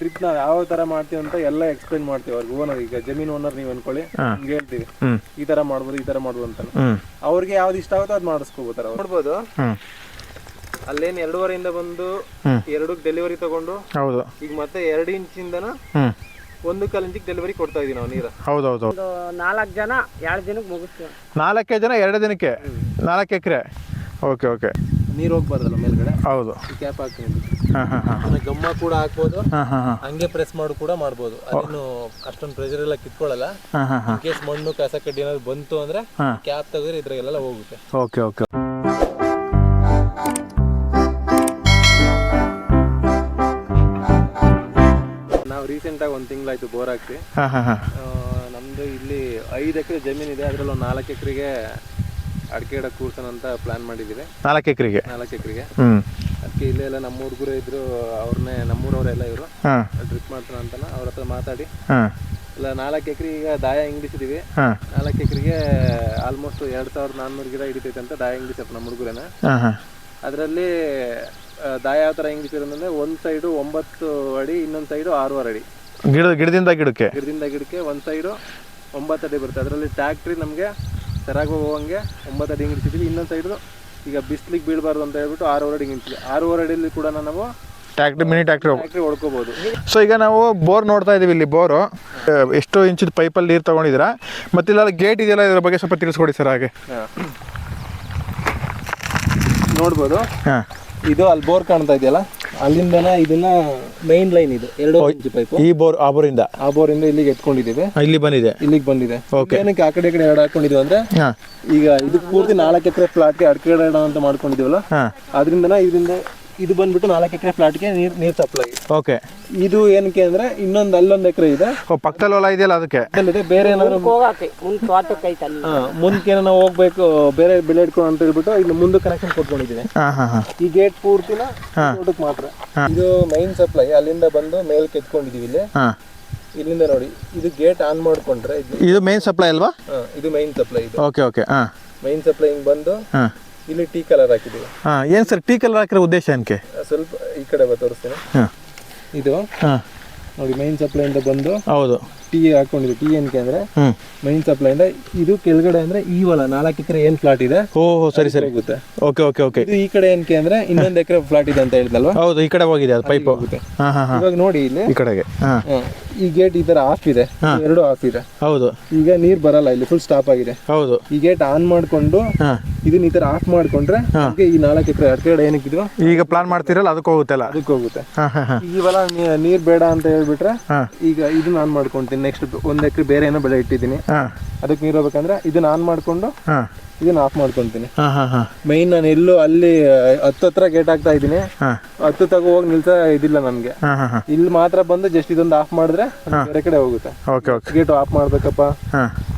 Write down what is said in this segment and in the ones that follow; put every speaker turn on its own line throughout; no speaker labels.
Trip ನಾವು ಯಾವ ತರ ಮಾಡ್ತೀವಿ ಅಂತ ಎಲ್ಲ ಎಕ್ಸ್ಪ್ಲೈನ್ ಮಾಡ್ತೀವಿ ಅವ್ರಿಗೆ. ಓನರ್ ಈಗ ಜಮೀನ್ ಓನರ್ ನೀವು ಅನ್ಕೊಳ್ಳಿ. ನಿಮ್ಗೆ ಹೇಳ್ತೀವಿ. ಈ ತರ ಮಾಡ್ಬೋದು ಈ ತರ ಮಾಡ್ಬೋದು ಅಂತ ಅವ್ರಿಗೆ ಯಾವ್ದು ಇಷ್ಟ ಆಗುತ್ತೋ ಅದ್ ಮಾಡಿಸ್ಕೋಬೋತಾರ ನೋಡ್ಬೋದು. ಅಲ್ಲೇನ್ ಎರಡೂವರೆಯಿಂದ ಬಂದು
ಎರಡು
ಎರಡಕ್ಕೆ ಡೆಲಿವರಿ ತಗೊಂಡು
ಹೌದು.
ಈಗ ಮತ್ತೆ ಎರಡು ಇಂಚಿಂದನ ಒಂದು ಕಾಲು ಇಂಚಿಗೆ ಡೆಲಿವರಿ ಕೊಡ್ತಾ ಇದೀವಿ ನಾವು ನೀರು.
ಹೌದು ಹೌದು
ಒಂದು ನಾಲ್ಕು ಜನ ಎರಡು ದಿನಕ್ಕೆ ಮುಗಿಸ್ತೀವಿ.
ನಾಲ್ಕೇ ಜನ ಎರಡು ದಿನಕ್ಕೆ? ನಾಲ್ಕು ಎಕರೆ? Okay okay.
ನೀರು ಹೋಗ್ಬಾರ್ದಲ್ಲ ಮೇಲ್ಗಡೆ?
ಹೌದು.
ಕ್ಯಾಪ್ ಹಾಕ್ತೀನಿ
ಹಾಂ ಹಾಂ ಹಾಂ
ಆಮೇಲೆ ಗಮ್ಮ ಕೂಡ ಹಾಕ್ಬೋದು.
ಹಾಂ ಹಾಂ ಹಾಂ.
ಹಂಗೆ ಪ್ರೆಸ್ ಮಾಡು ಕೂಡ ಮಾಡ್ಬೋದು. ಅದನ್ನು ಅಷ್ಟೊಂದು ಪ್ರೆಷರ್ ಎಲ್ಲ ಕಿತ್ಕೊಳ್ಳಲ್ಲ
ಹಾಂ ಹಾಂ ಹಾಂ.
ಕೇಸ್ ಮಣ್ಣು ಕಸ ಕಡ್ಡಿ ಏನಾದ್ರು ಬಂತು ಅಂದ್ರೆ
ಹಾಂ.
ಕ್ಯಾಪ್ ತೆಗೆದ್ರೆ ಇದ್ರಾಗೆಲ್ಲ ಹೋಗುತ್ತೆ.
Okay okay.
ನಾವು ರೀಸೆಂಟ್ ಆಗಿ ಒಂದು ತಿಂಗಳಾಯ್ತು ಬೋರ್ ಹಾಕ್ತಿ
ಹಾಂ ಹಾಂ ಹಾಂ.
ಆ, ನಮ್ದು ಇಲ್ಲಿ ಐದು ಎಕರೆ ಜಮೀನ್ ಇದೆ. ಅದ್ರಲ್ಲಿ ಒಂದು ನಾಲ್ಕು ಎಕರೆಗೆ ಅಡಿಕೆ ಗಿಡ ಕೂರ್ಸೋಣ ಅಂತ ಪ್ಲಾನ್ ಮಾಡಿದ್ದೀವಿ.
ನಾಲ್ಕು ಎಕರೆಗೆ?
ನಾಲ್ಕು ಎಕರೆಗೆ.
ಹ್ಮ್.
ಅದಕ್ಕೆ ಇಲ್ಲೇ ಎಲ್ಲ ನಮ್ಮ ಹುಡುಗರು ಇದ್ರು ಅವ್ರನ್ನೇ ನಮ್ಮೂರವರೆಲ್ಲ ಇವರು.
ಟ್ರಿಪ್
ಡ್ರಿಪ್ ಮಾಡ್ತಾರ ಅಂತಾನ ಅವ್ರ ಹತ್ರ ಮಾತಾಡಿ.
ಹಾಂ.
ಇಲ್ಲ ನಾಲ್ಕು ಎಕರೆ ಈಗ ದಾಯ ಇಂಗ್ಲಿಸಿದೀವಿ
ಹಾಂ.
ನಾಲ್ಕು ಎಕರೆಗೆ ಆಲ್ಮೋಸ್ಟ್ ಎರಡು ಸಾವಿರದ ನಾನ್ನೂರು ಗಿಡ ಹಿಡಿತೈತೆ ಅಂತ ದಾಯ ಹಿಂಗಿಸಪ್ಪ ನಮ್ಮ ಹುಡುಗರೇನ.
ಹಾಂ ಹಾಂ.
ಅದರಲ್ಲಿ ದಾಯ ಯಾವ ಥರ ಹಿಂಗಿಸಿರೋದಂದ್ರೆ ಒಂದು ಸೈಡು ಒಂಬತ್ತು ಅಡಿ ಇನ್ನೊಂದು ಸೈಡು ಆರೂವರೆ ಅಡಿ.
ಗಿಡ ಗಿಡದಿಂದ ಗಿಡಕ್ಕೆ?
ಗಿಡದಿಂದ ಗಿಡಕ್ಕೆ ಒಂದು ಸೈಡು ಒಂಬತ್ತು ಅಡಿ ಬರುತ್ತೆ. ಅದರಲ್ಲಿ ಟ್ಯಾಕ್ಟ್ರಿ ನಮಗೆ ಸರಾಗಿ ಹೋಗೋಂಗೆ ಒಂಬತ್ತು ಅಡಿ ಹಿಂಗಿಡ್ತಿದ್ವಿ ಇನ್ನೊಂದು ಸೈಡು ಈಗ ಬಿಸ್ಲಿಗೆ ಬೀಳಬಾರ್ದು ಅಂತ ಹೇಳ್ಬಿಟ್ಟು ಆರೂವರೆ ಅಡಿ ಇಂಗಿಸಿದ್ವಿ ಆರೂವರೆ ಅಡಿಯಲ್ಲಿ ಕೂಡ ನಾವು
ಟ್ಯಾಕ್ಟ್ರಿ ಮಿನಿ ಟ್ಯಾಕ್ಟ್ರಿ
ಟ್ಯಾಕ್ಟ್ರಿ ಹೊಡ್ಕೋಬೋದು.
ಸೊ ಈಗ ನಾವು ಬೋರ್ ನೋಡ್ತಾ ಇದೀವಿ ಇಲ್ಲಿ ಬೋರು. ಎಷ್ಟು ಇಂಚಿದ ಪೈಪಲ್ಲಿ ನೀರು ತೊಗೊಂಡಿದ್ದೀರ? ಮತ್ತು ಇಲ್ಲ ಗೇಟ್ ಇದೆಯಲ್ಲ ಇದ್ರ ಬಗ್ಗೆ ಸ್ವಲ್ಪ ತಿಳಿಸ್ಕೊಡಿ ಸರ್ ಹಾಗೆ.
ನೋಡ್ಬೋದು.
ಹಾಂ.
ಇದು ಅಲ್ಲಿ ಬೋರ್ ಕಾಣ್ತಾ ಇದೆಯಲ್ಲ? ಅಲ್ಲಿಂದನ ಇದನ್ನ ಮೈನ್ ಲೈನ್ ಇದು ಎರಡು ಇಂಚು ಪೈಪ್
ಈ ಬೋರ್ ಆ ಬೋರಿಂದ?
ಆ ಬೋರಿಂದ ಇಲ್ಲಿಗೆ ಎತ್ಕೊಂಡಿದ್ದೀವಿ.
ಇಲ್ಲಿ ಬಂದಿದೆ?
ಇಲ್ಲಿಗೆ ಬಂದಿದೆ.
ಓಕೆ
ಏನಕ್ಕೆ ಆ ಕಡೆ ಈ ಕಡೆ ಎರಡು ಹಾಕೊಂಡಿದ್ವಿ ಅಂದ್ರೆ ಈಗ ಇದು ಪೂರ್ತಿ ನಾಲ್ಕು ಎಕರೆ ಫ್ಲಾಟ್ಗೆ ಅಡಿಕೆ ಗಿಡ ಅಂತ ಮಾಡ್ಕೊಂಡಿದೀವಲ್ಲ
ಹಾಂ.
ಅದರಿಂದನ ಇದರಿಂದ ಇದು ಬಂದ್ಬಿಟ್ಟು ನಾಲ್ಕು ಎಕರೆ ಫ್ಲಾಟ್ಗೆ ನೀರು ನೀರು ಸಪ್ಲೈ
ಓಕೆ
ಇದು ಏನಕ್ಕೆ ಅಂದ್ರೆ ಇನ್ನೊಂದು ಅಲ್ಲೊಂದು ಎಕರೆ ಇದೆ.
ಪಕ್ಕದಲ್ಲಿ ಹೊಲ ಇದೆಯಲ್ಲ ಅದಕ್ಕೆ?
ಅಲ್ಲಿದೆ ಬೇರೆ ಏನಾದ್ರು
ಹೋಗಕ್ಕೆ ಮುಂದೆ ತೋಟಕ್ಕೆ ಐತೆ ಅಲ್ಲಿ
ಹಾ, ಮುಂದಕ್ಕೆ ಏನೋ ಹೋಗ್ಬೇಕು ಬೇರೆ ಬೆಳೆ ಇಟ್ಕೊಂಡು ಅಂತ ಹೇಳ್ಬಿಟ್ಟು ಇಲ್ಲಿ ಮುಂದೆ ಕನೆಕ್ಷನ್ ಕೊಟ್ಕೊಂಡಿದ್ದೀನಿ.
ಹಾಂ ಹಾಂ ಹಾಂ.
ಈ ಗೇಟ್ ಪೂರ್ತಿನ ತೋಟಕ್ಕೆ ಮಾತ್ರ. ಇದು ಮೈನ್ ಸಪ್ಲೈ ಅಲ್ಲಿಂದ ಬಂದು ಮೇಲ್ ಎತ್ಕೊಂಡಿದೀವಿ ಇಲ್ಲಿ.
ಹಾಂ.
ಇಲ್ಲಿಂದ ನೋಡಿ ಇದು ಗೇಟ್ ಆನ್ ಮಾಡ್ಕೊಂಡ್ರೆ ಇದು
ಇದು ಮೇನ್ ಸಪ್ಲೈ ಅಲ್ವಾ?
ಹಾ, ಇದು ಮೈನ್ ಸಪ್ಲೈ ಇದು.
ಓಕೆ ಓಕೆ ಹಾಂ.
ಮೈನ್ ಸಪ್ಲೈ ಹಿಂಗ್ ಬಂದು
ಹಾಂ.
ಇಲ್ಲಿ ಟೀ ಕಲರ್ ಹಾಕಿದೀವಿ
ಹಾಂ ಏನು ಸರ್ ಟೀ ಕಲರ್ ಹಾಕಿರೋ ಉದ್ದೇಶ ಏನಕ್ಕೆ?
ಸ್ವಲ್ಪ ಈ ಕಡೆ ಬ ತೋರಿಸ್ತೀನಿ.
ಹಾಂ.
ಇದು?
ಹಾಂ.
ನೋಡಿ ಮೈನ್ ಸಪ್ಲೈ ಇಂದ ಬಂದು
ಹೌದು.
ಟೀ ಹಾಕೊಂಡಿದ್ವಿ ಟೀ ಏನಕ್ಕೆ ಅಂದ್ರೆ ಮೈನ್ ಸಪ್ಲೈ ಇಂದ ಇದು ಕೆಳಗಡೆ ಅಂದ್ರೆ ಈ ಹೊಲ ನಾಲ್ಕು ಎಕರೆ ಏನ್ ಫ್ಲಾಟ್ ಇದೆ?
ಓಹೋ ಸರಿ ಸರಿ.
ಹೋಗುತ್ತೆ.
Okay okay okay.
ಇದು ಈ ಕಡೆ ಏನಕ್ಕೆ ಅಂದ್ರೆ ಇನ್ನೊಂದು ಎಕರೆ ಫ್ಲಾಟ್ ಇದೆ ಅಂತ ಹೇಳಿದಲ್ವಾ
ಹೌದು ಈ ಕಡೆ ಹೋಗಿದೆ ಅದು ಪೈಪ್
ಹೋಗುತ್ತೆ. ಇವಾಗ ನೋಡಿ ಇಲ್ಲಿ.
ಈ ಕಡೆಗೆ.
ಈ ಗೇಟ್ ಈ ತರ ಆಫ್ ಇದೆ. ಎರಡು ಆಫ್ ಇದೆ.
ಹೌದು.
ಈಗ ನೀರ್ ಬರಲ್ಲ ಇಲ್ಲಿ ಫುಲ್ ಸ್ಟಾಪ್ ಆಗಿದೆ.
ಹೌದು.
ಈ ಗೇಟ್ ಆನ್ ಮಾಡ್ಕೊಂಡು ಇದನ್ನ ಈ ತರ ಆಫ್ ಮಾಡ್ಕೊಂಡ್ರೆ ಈ ನಾಲ್ಕು ಎಕರೆ ಕಡೆ ಏನಕ್ಕಿದ್ವು
ಈಗ ಪ್ಲಾನ್ ಮಾಡ್ತೀರಲ್ಲ ಅದಕ್ಕೆ ಹೋಗುತ್ತಲ್ಲ
ಅದಕ್ಕೆ ಹೋಗುತ್ತೆ. ಈ ಹೊಲ ನೀರ್ ಬೇಡ ಅಂತ ಹೇಳ್ಬಿಟ್ರೆ ಈಗ ಇದನ್ನ ಆನ್ ಮಾಡ್ಕೊಂತೀನಿ. ನೆಕ್ಸ್ಟ್ ಒಂದ್ ಎಕರೆ ಬೇರೆ ಏನೋ ಬೆಳೆ ಇಟ್ಟಿದ್ದೀನಿ. ಅದಕ್ಕೆ ನೀರು ಹೋಗ್ಬೇಕಂದ್ರೆ ಇದನ್ನ ಆನ್ ಮಾಡ್ಕೊಂಡು ಇದನ್ನ ಆಫ್ ಮಾಡ್ಕೊಂತೀನಿ. ಮೈನ್ ನಾನು ಎಲ್ಲೂ ಅಲ್ಲಿ ಹತ್ತು ಹತ್ರ ಗೇಟ್ ಹಾಕ್ತಾ ಇದ್ದೀನಿ. ಹತ್ತು ತಗೋ ಹೋಗಿ ನಿಲ್ತಾ ಇದಿಲ್ಲ ನನ್ಗೆ. ಇಲ್ಲಿ ಮಾತ್ರ ಬಂದು ಜಸ್ಟ್ ಇದೊಂದು ಆಫ್ ಮಾಡಿದ್ರೆ ಬೇರೆ ಕಡೆ ಹೋಗುತ್ತೆ. ಗೇಟ್ ಆಫ್ ಮಾಡ್ಬೇಕಪ್ಪ.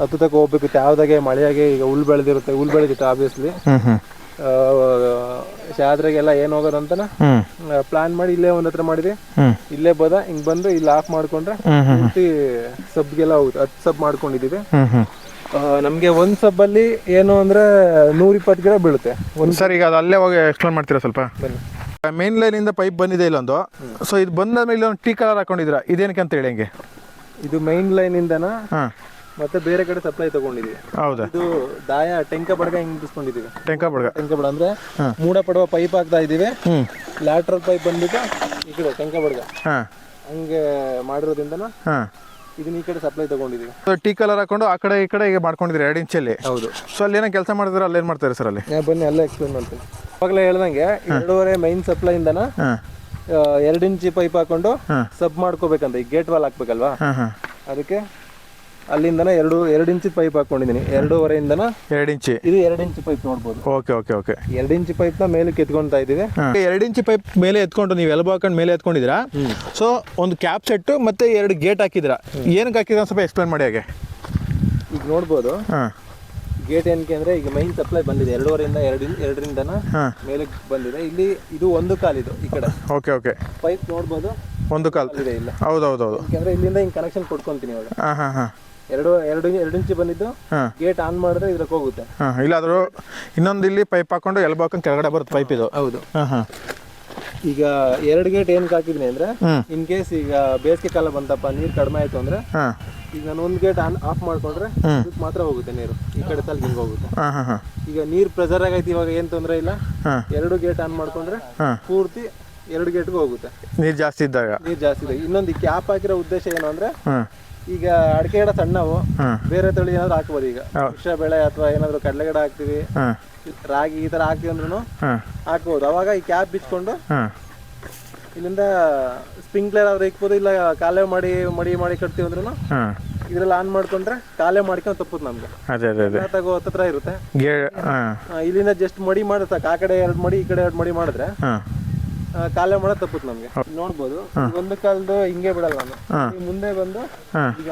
ಹತ್ತು ತಕ ಹೋಗ್ಬೇಕು ಯಾವ್ದಾಗೆ ಮಳೆಯಾಗೆ ಈಗ ಹುಲ್ ಬೆಳೆದಿರುತ್ತೆ. ಹುಲ್ ಬೆಳೆದಿತ್ತು ಆಬ್ವಿಯಸ್ಲಿ ಶಾದ್ರಾಗೆಲ್ಲ ಏನು ಹೋಗೋದಂತನ ಪ್ಲಾನ್ ಮಾಡಿ ಇಲ್ಲೇ ಒಂದ್ ಹತ್ರ ಮಾಡಿದ್ವಿ ಇಲ್ಲೇ ಬದ ಹಿಂಗ್ ಬಂದು ಇಲ್ಲಿ ಆಫ್ ಮಾಡ್ಕೊಂಡ್ರೆ ಪೂರ್ತಿ ಸಬ್ಗೆಲ್ಲ ಹೋಗುತ್ತೆ ಹತ್ತು ಸಬ್ ಮಾಡ್ಕೊಂಡಿದೀವಿ ಆ, ನಮ್ಗೆ ಒಂದ್ ಸಬ್ ಅಲ್ಲಿ ಏನು ಅಂದ್ರೆ ನೂರ ಇಪ್ಪತ್ತು ಗಿಡ ಬೀಳುತ್ತೆ. ಒಂದ್
ಸರ್ ಈಗ ಅದು ಅಲ್ಲೇ ಹೋಗಿ ಎಕ್ಸ್ಪ್ಲೇನ್ ಮಾಡ್ತೀರಾ ಸ್ವಲ್ಪ?
ಬನ್ನಿ.
ಮೇನ್ ಲೈನಿಂದ ಪೈಪ್ ಬಂದಿದೆ ಇಲ್ಲೊಂದು ಸೊ ಇದು ಬಂದಾದ್ಮೇಲೆ ಒಂದು ಟೀ ಕಲರ್ ಹಾಕೊಂಡಿದ್ದೀರಾ? ಇದೇನಕ್ಕೆ ಅಂತ ಹೇಳಿ ಹಂಗೆ?
ಇದು ಮೈನ್ ಲೈನ್ ಇಂದನಾ?
ಹಾಂ.
ಮತ್ತೆ ಬೇರೆ ಕಡೆ ಸಪ್ಲೈ ತಗೊಂಡಿದೀವಿ.
ಹೌದಾ?
ಇದು ದಾಯ ಟೆಂಕ ಬಡಗ ಹಿಂಗ್ ಬಿಡಿಸ್ಕೊಂಡಿದೀವಿ
ಟೆಂಕ ಬಡ್ಗ.
ಟೆಂಕ ಬಡ ಅಂದ್ರೆ ಮೂಡ ಪಡುವ ಪೈಪ್ ಹಾಕ್ತಾ ಇದೀವಿ ಲ್ಯಾಟ್ರಲ್ ಪೈಪ್ ಬಂದ್ಬಿಟ್ಟು ಈ ಕಡೆ ಟೆಂಕ ಬಡ್ಗ. ಹಂಗೆ ಮಾಡಿರೋದ್ರಿಂದನ ಇದನ್ನ ಈ ಕಡೆ ಸಪ್ಲೈ ತಗೊಂಡಿದೀವಿ.
ಟೀ ಕಲರ್ ಹಾಕೊಂಡು ಆ ಕಡೆ ಈ ಕಡೆ ಈಗ ಮಾಡ್ಕೊಂಡಿದ್ರಿ ಎರಡು ಇಂಚಲ್ಲಿ
ಹೌದು.
ಸೊ ಅಲ್ಲಿ ಏನೋ ಕೆಲಸ ಮಾಡಿದ್ರೆ ಅಲ್ಲಿ ಏನ್ ಮಾಡ್ತಾರೆ ಸರ್ ಅಲ್ಲಿ?
ಬನ್ನಿ ಅಲ್ಲೇ ಎಕ್ಸ್ಪ್ಲೇನ್ ಮಾಡ್ತೀನಿ. ಅವಾಗಲೇ ಹೇಳ್ದಂಗೆ ಎರಡೂವರೆ ಮೈನ್ ಸಪ್ಲೈ ಇಂದನ ಎರಡು ಇಂಚಿ ಪೈಪ್ ಹಾಕೊಂಡು. ಸಬ್ ಮಾಡ್ಕೋಬೇಕಂತ. ಈ ಗೇಟ್ ವಾಲ್ ಹಾಕ್ಬೇಕಲ್ವಾ? ಅದಕ್ಕೆ ಅಲ್ಲಿಂದನ ಎರಡು ಎರಡು ಇಂಚ್ ಪೈಪ್ ಹಾಕೊಂಡಿದ್ದೀನಿ ಎರಡೂವರೆಯಿಂದನ?
ಎರಡು ಇಂಚಿ.
ಇದು ಎರಡು ಇಂಚಿ ಪೈಪ್ ನೋಡ್ಬೋದು.
Okay okay okay.
ಎರಡು ಪೈಪ್ ಪೈಪ್ನ ಮೇಲಕ್ಕೆ ಎತ್ಕೊಳ್ತಾ ಇದೀವಿ
ಎರಡು ಇಂಚಿ ಪೈಪ್ ಮೇಲೆ ಎತ್ಕೊಂಡು ನೀವು ಎಲ್ಬೋ ಹಾಕೊಂಡು ಮೇಲೆ ಎತ್ಕೊಂಡಿದ್ದೀರಾ? ಸೊ ಒಂದು ಕ್ಯಾಪ್ ಸೆಟ್ ಮತ್ತೆ ಎರಡು ಗೇಟ್ ಹಾಕಿದ್ರ ಏನಕ್ಕೆ ಹಾಕಿದ್ರೆ ಸ್ವಲ್ಪ ಎಕ್ಸ್ಪ್ಲೈನ್ ಮಾಡಿ ಹಾಗೆ.
ಈಗ ನೋಡ್ಬೋದು. ಗೇಟ್ ಏನಕ್ಕೆ ಅಂದ್ರೆ ಈಗ ಮೈನ್ ಸಪ್ಲೈ ಬಂದಿದೆ. ಎರಡೂವರೆಯಿಂದ ಎರಡು
ಎರಡರಿಂದ
ಮೇಲೆ ಬಂದಿದೆ. ಇಲ್ಲಿ ಇದು ಒಂದು ಕಾಲಿದು ಈ ಕಡೆ.
Okay okay.
ಪೈಪ್ ನೋಡ್ಬೋದು.
ಒಂದು ಕಾಲ್.
ಇದೆ ಇಲ್ಲ.
ಹೌದು ಹೌದು ಹೌದು
ಯಾಕಂದ್ರೆ ಇಲ್ಲಿಂದ ಹಿಂಗೆ ಕನೆಕ್ಷನ್ ಕೊಟ್ಕೊಂತೀನಿ ಇವಾಗ.
ಹಾಂ ಹಾಂ ಹಾಂ.
ಎರಡು ಎರಡು ಎರಡು ಇಂಚಿ ಬಂದಿದ್ದು ಗೇಟ್ ಆನ್ ಮಾಡಿದ್ರೆ ಇದ್ರಕ್ಕೆ ಹೋಗುತ್ತೆ.
ಹಾಂ ಇಲ್ಲಾದರೂ ಇನ್ನೊಂದು ಇಲ್ಲಿ ಪೈಪ್ ಹಾಕೊಂಡು ಎಲ್ಬೋ ಹಾಕೊಂಡು ಕೆಳಗಡೆ ಬರುತ್ತೆ ಪೈಪ್ ಇದು.
ಹೌದು.
ಹಾಂ ಹಾಂ.
ಈಗ ಎರಡು ಗೇಟ್ ಏನಕ್ಕೆ ಹಾಕಿದ್ನಿ ಅಂದ್ರೆ ಇನ್ ಕೇಸ್ ಈಗ ಬೇಸಿಗೆ ಕಾಲ ಬಂತಪ್ಪ ನೀರು ಕಡಿಮೆ ಆಯ್ತು ಅಂದ್ರೆ ಈಗ ನಾನು ಒಂದು ಗೇಟ್ ಆನ್ ಆಫ್ ಮಾಡ್ಕೊಂಡ್ರೆ ಇದಕ್ಕೆ ಮಾತ್ರ ಹೋಗುತ್ತೆ ನೀರು. ಈ ಕಡೆ ತಲೆ ಹಿಂಗೆ ಹೋಗುತ್ತೆ. ಈಗ ನೀರು ಪ್ರೆಸರ್ ಆಗೈತಿ ಇವಾಗ ಏನು ತೊಂದರೆ ಇಲ್ಲ. ಎರಡು ಗೇಟ್ ಆನ್ ಮಾಡ್ಕೊಂಡ್ರೆ ಪೂರ್ತಿ ಎರಡು ಗೇಟ್ಗೂ ಹೋಗುತ್ತೆ.
ನೀರು ಜಾಸ್ತಿ ಇದ್ದಾಗ.
ನೀರು ಜಾಸ್ತಿ ಇದೆ. ಇನ್ನೊಂದು ಕ್ಯಾಪ್ ಹಾಕಿರೋ ಉದ್ದೇಶ ಏನು ಅಂದ್ರೆ ಈಗ ಅಡಿಕೆ ಗಿಡ ಸಣ್ಣವು ಬೇರೆ ತಳಿ ಏನಾದ್ರು ಹಾಕ್ಬೋದು ಈಗ. ವೃಕ್ಷ ಬೆಳೆ ಅಥವಾ ಏನಾದ್ರು ಕಡಲೆ ಗಿಡ ಹಾಕ್ತಿವಿ. ರಾಗಿ ಈ ತರ ಹಾಕ್ತಿವಿ ಅಂದ್ರೂ ಹಾಕ್ಬೋದು. ಅವಾಗ ಈ ಕ್ಯಾಪ್ ಬಿಚ್ಕೊಂಡು ಇಲ್ಲಿಂದ ಸ್ಪ್ರಿಂಕ್ಲರ್ ಆದ್ರೆ ಇಕ್ಬೋದು ಇಲ್ಲ ಕಾಲೇ ಮಾಡಿ ಮಡಿ ಮಾಡಿ ಕಟ್ತೀವಿ ಅಂದ್ರೂ ಇದ್ರಲ್ಲಿ ಆನ್ ಮಾಡ್ಕೊಂಡ್ರೆ ಕಾಲೇ ಮಾಡ್ಕೊಂಡು ತಪ್ಪುದು ನಮ್ಗೆ.
ಅದೇ
ತಗೋ ಇರುತ್ತೆ. ಇಲ್ಲಿಂದ ಜಸ್ಟ್ ಮಡಿ ಸಾಕು. ಆ ಕಡೆ ಎರಡು ಮಡಿ ಈ ಕಡೆ ಎರಡು ಮಡಿ ಮಾಡಿದ್ರೆ ಕಾಲೇ ಮಾಡ ತಪ್ಪುತ್ತೆ ನಮ್ಗೆ. ನೋಡ್ಬೋದು. ಒಂದು ಕಾಲದ್ದು ಹಿಂಗೆ ಬಿಡಲ್ಲ ನಾನು. ಮುಂದೆ ಬಂದು ಈಗ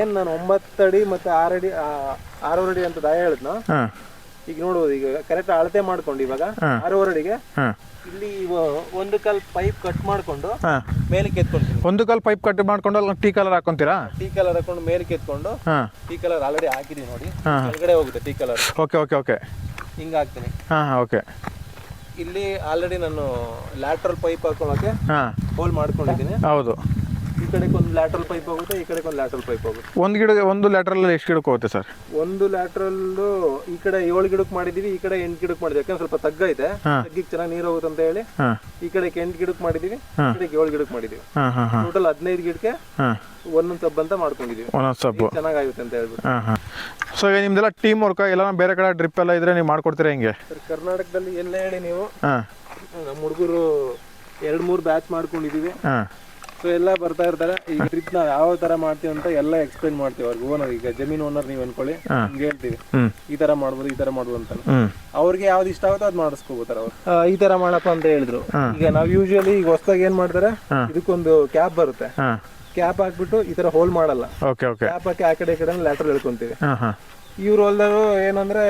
ಏನ್ ನಾನು ಒಂಬತ್ತಡಿ ಅಡಿ ಮತ್ತೆ ಆರಡಿ ಆರೂವರೆ ಅಡಿ ಅಂತ ದಾಯ ಹೇಳಿದ್ನ? ಈಗ ನೋಡ್ಬೋದು ಈಗ ಕರೆಕ್ಟ್ ಅಳತೆ ಮಾಡ್ಕೊಂಡು ಇವಾಗ. ಆರೂವರೆ ಅಡಿಗೆ. ಇಲ್ಲಿ ಒಂದು ಕಾಲ್ ಪೈಪ್ ಕಟ್ ಮಾಡ್ಕೊಂಡು
ಮೇಲೆ
ಮೇಲಕ್ಕೆ ಎತ್ಕೊಂತೀನಿ
ಒಂದು ಕಾಲ್ ಪೈಪ್ ಕಟ್ ಮಾಡ್ಕೊಂಡು ಅಲ್ಲಿ ಟೀ ಕಲರ್ ಹಾಕೊಂತೀರಾ?
ಟೀ ಕಲರ್ ಹಾಕೊಂಡು ಮೇಲಕ್ಕೆ ಎತ್ಕೊಂಡು ಟೀ ಕಲರ್ ಆಲ್ರೆಡಿ ಹಾಕಿದೀನಿ ನೋಡಿ. ಕೆಳಗಡೆ ಹೋಗುತ್ತೆ tee collar
okay okay okay.
ಹಿಂಗ ಹಾಕ್ತೀನಿ.
ಹಾಂ ಓಕೆ.
ಇಲ್ಲಿ ಆಲ್ರೆಡಿ ನಾನು ಲ್ಯಾಟ್ರಲ್ ಪೈಪ್ ಹಾಕೊಳ್ಳೋಕೆ
ಹಾಂ.
ಹೋಲ್ ಮಾಡ್ಕೊಂಡಿದ್ದೀನಿ.
ಹೌದು.
ಈ ಕಡೆಗೆ ಒಂದು ಲ್ಯಾಟ್ರಲ್ ಪೈಪ್ ಹೋಗುತ್ತೆ ಈ ಕಡೆಗೆ ಒಂದು ಲ್ಯಾಟ್ರಲ್ ಪೈಪ್ ಹೋಗುತ್ತೆ.
ಒಂದು ಗಿಡ ಒಂದು ಲ್ಯಾಟ್ರಲ್ ಎಷ್ಟು ಗಿಡಕ್ಕೆ ಹೋಗುತ್ತೆ ಸರ್?
ಒಂದು ಲ್ಯಾಟ್ರಲ್ಲು ಈ ಕಡೆ ಏಳು ಗಿಡಕ್ಕೆ ಮಾಡಿದೀವಿ ಈ ಕಡೆ ಎಂಟು ಗಿಡಕ್ಕೆ ಮಾಡಿದ್ವಿ. ಯಾಕಂದ್ರೆ ಸ್ವಲ್ಪ ತಗ್ಗ
ಇದೆ.
ತಗ್ಗಿಗೆ ಚೆನ್ನಾಗಿ ನೀರು ಹೋಗುತ್ತೆ ಅಂತ ಹೇಳಿ ಈ ಕಡೆಗೆ ಎಂಟು ಗಿಡಕ್ಕೆ ಮಾಡಿದೀವಿ. ಈ ಕಡೆಗೆ ಏಳು ಗಿಡಕ್ಕೆ ಮಾಡಿದೀವಿ. ಟೋಟಲ್ ಹದಿನೈದು ಗಿಡಕ್ಕೆ ಒಂದೊಂದು ಸಬ್ ಅಂತ ಮಾಡ್ಕೊಂಡಿದೀವಿ.
ಒಂದೊಂದು ಸಬ್.
ಚೆನ್ನಾಗಾಗುತ್ತೆ ಅಂತ ಹೇಳ್ಬಿಟ್ಟು.
ಸೊ ಈಗ ನಿಮ್ದೆಲ್ಲ ಟೀಮ್ ವರ್ಕ್ ಎಲ್ಲ ಬೇರೆ ಕಡೆ ಡ್ರಿಪ್ ಎಲ್ಲ ಇದ್ರೆ ನೀವು ಮಾಡ್ಕೊಡ್ತೀರಾ ಹಿಂಗೆ?
ಕರ್ನಾಟಕದಲ್ಲಿ ಎಲ್ಲ ಹೇಳಿ ನೀವು ನಮ್ಮ ಹುಡುಗರು ಎರಡು ಮೂರು ಬ್ಯಾಚ್ ಮಾಡ್ಕೊಂಡಿದೀವಿ. ಸೊ ಎಲ್ಲ ಬರ್ತಾ ಇರ್ತಾರೆ. ಈ ಟ್ರಿಪ್ ನಾವು ಯಾವ ತರ ಮಾಡ್ತೀವಿ ಅಂತ ಎಲ್ಲ ಎಕ್ಸ್ಪ್ಲೈನ್ ಮಾಡ್ತೀವಿ ಅವ್ರಿಗೆ. ಓನರ್ ಈಗ ಜಮೀನ್ ಓನರ್ ನೀವು ಅನ್ಕೊಳ್ಳಿ. ನಿಮ್ಗೆ ಹೇಳ್ತೀವಿ. ಈ ತರ ಮಾಡ್ಬೋದು ಈ ತರ ಮಾಡ್ಬೋದು ಅಂತ ಅವ್ರಿಗೆ ಯಾವ್ದು ಇಷ್ಟ ಆಗುತ್ತೋ ಅದ್ ಮಾಡಿಸ್ಕೋಬೋತಾರ ಅವ್ರು. ಈ ತರ ಮಾಡಪ್ಪ ಅಂತ ಹೇಳಿದ್ರು. ಈಗ ನಾವು ಯೂಶುವಲಿ ಈಗ ಹೊಸದಾಗಿ ಏನ್ ಮಾಡ್ತಾರೆ? ಇದಕ್ಕೊಂದು ಕ್ಯಾಪ್ ಬರುತ್ತೆ. ಕ್ಯಾಪ್ ಹಾಕ್ಬಿಟ್ಟು ಈ ತರ ಹೋಲ್ ಮಾಡಲ್ಲ.
ಓಕೆ ಓಕೆ
ಕ್ಯಾಪ್ ಹಾಕಿ ಆ ಕಡೆ ಈ ಕಡೆ ಲ್ಯಾಟ್ರಲ್ ಹೇಳ್ಕೊಂತೀವಿ ಇವ್ರು ಹೊಲ್ದವರು ಏನಂದ್ರೆ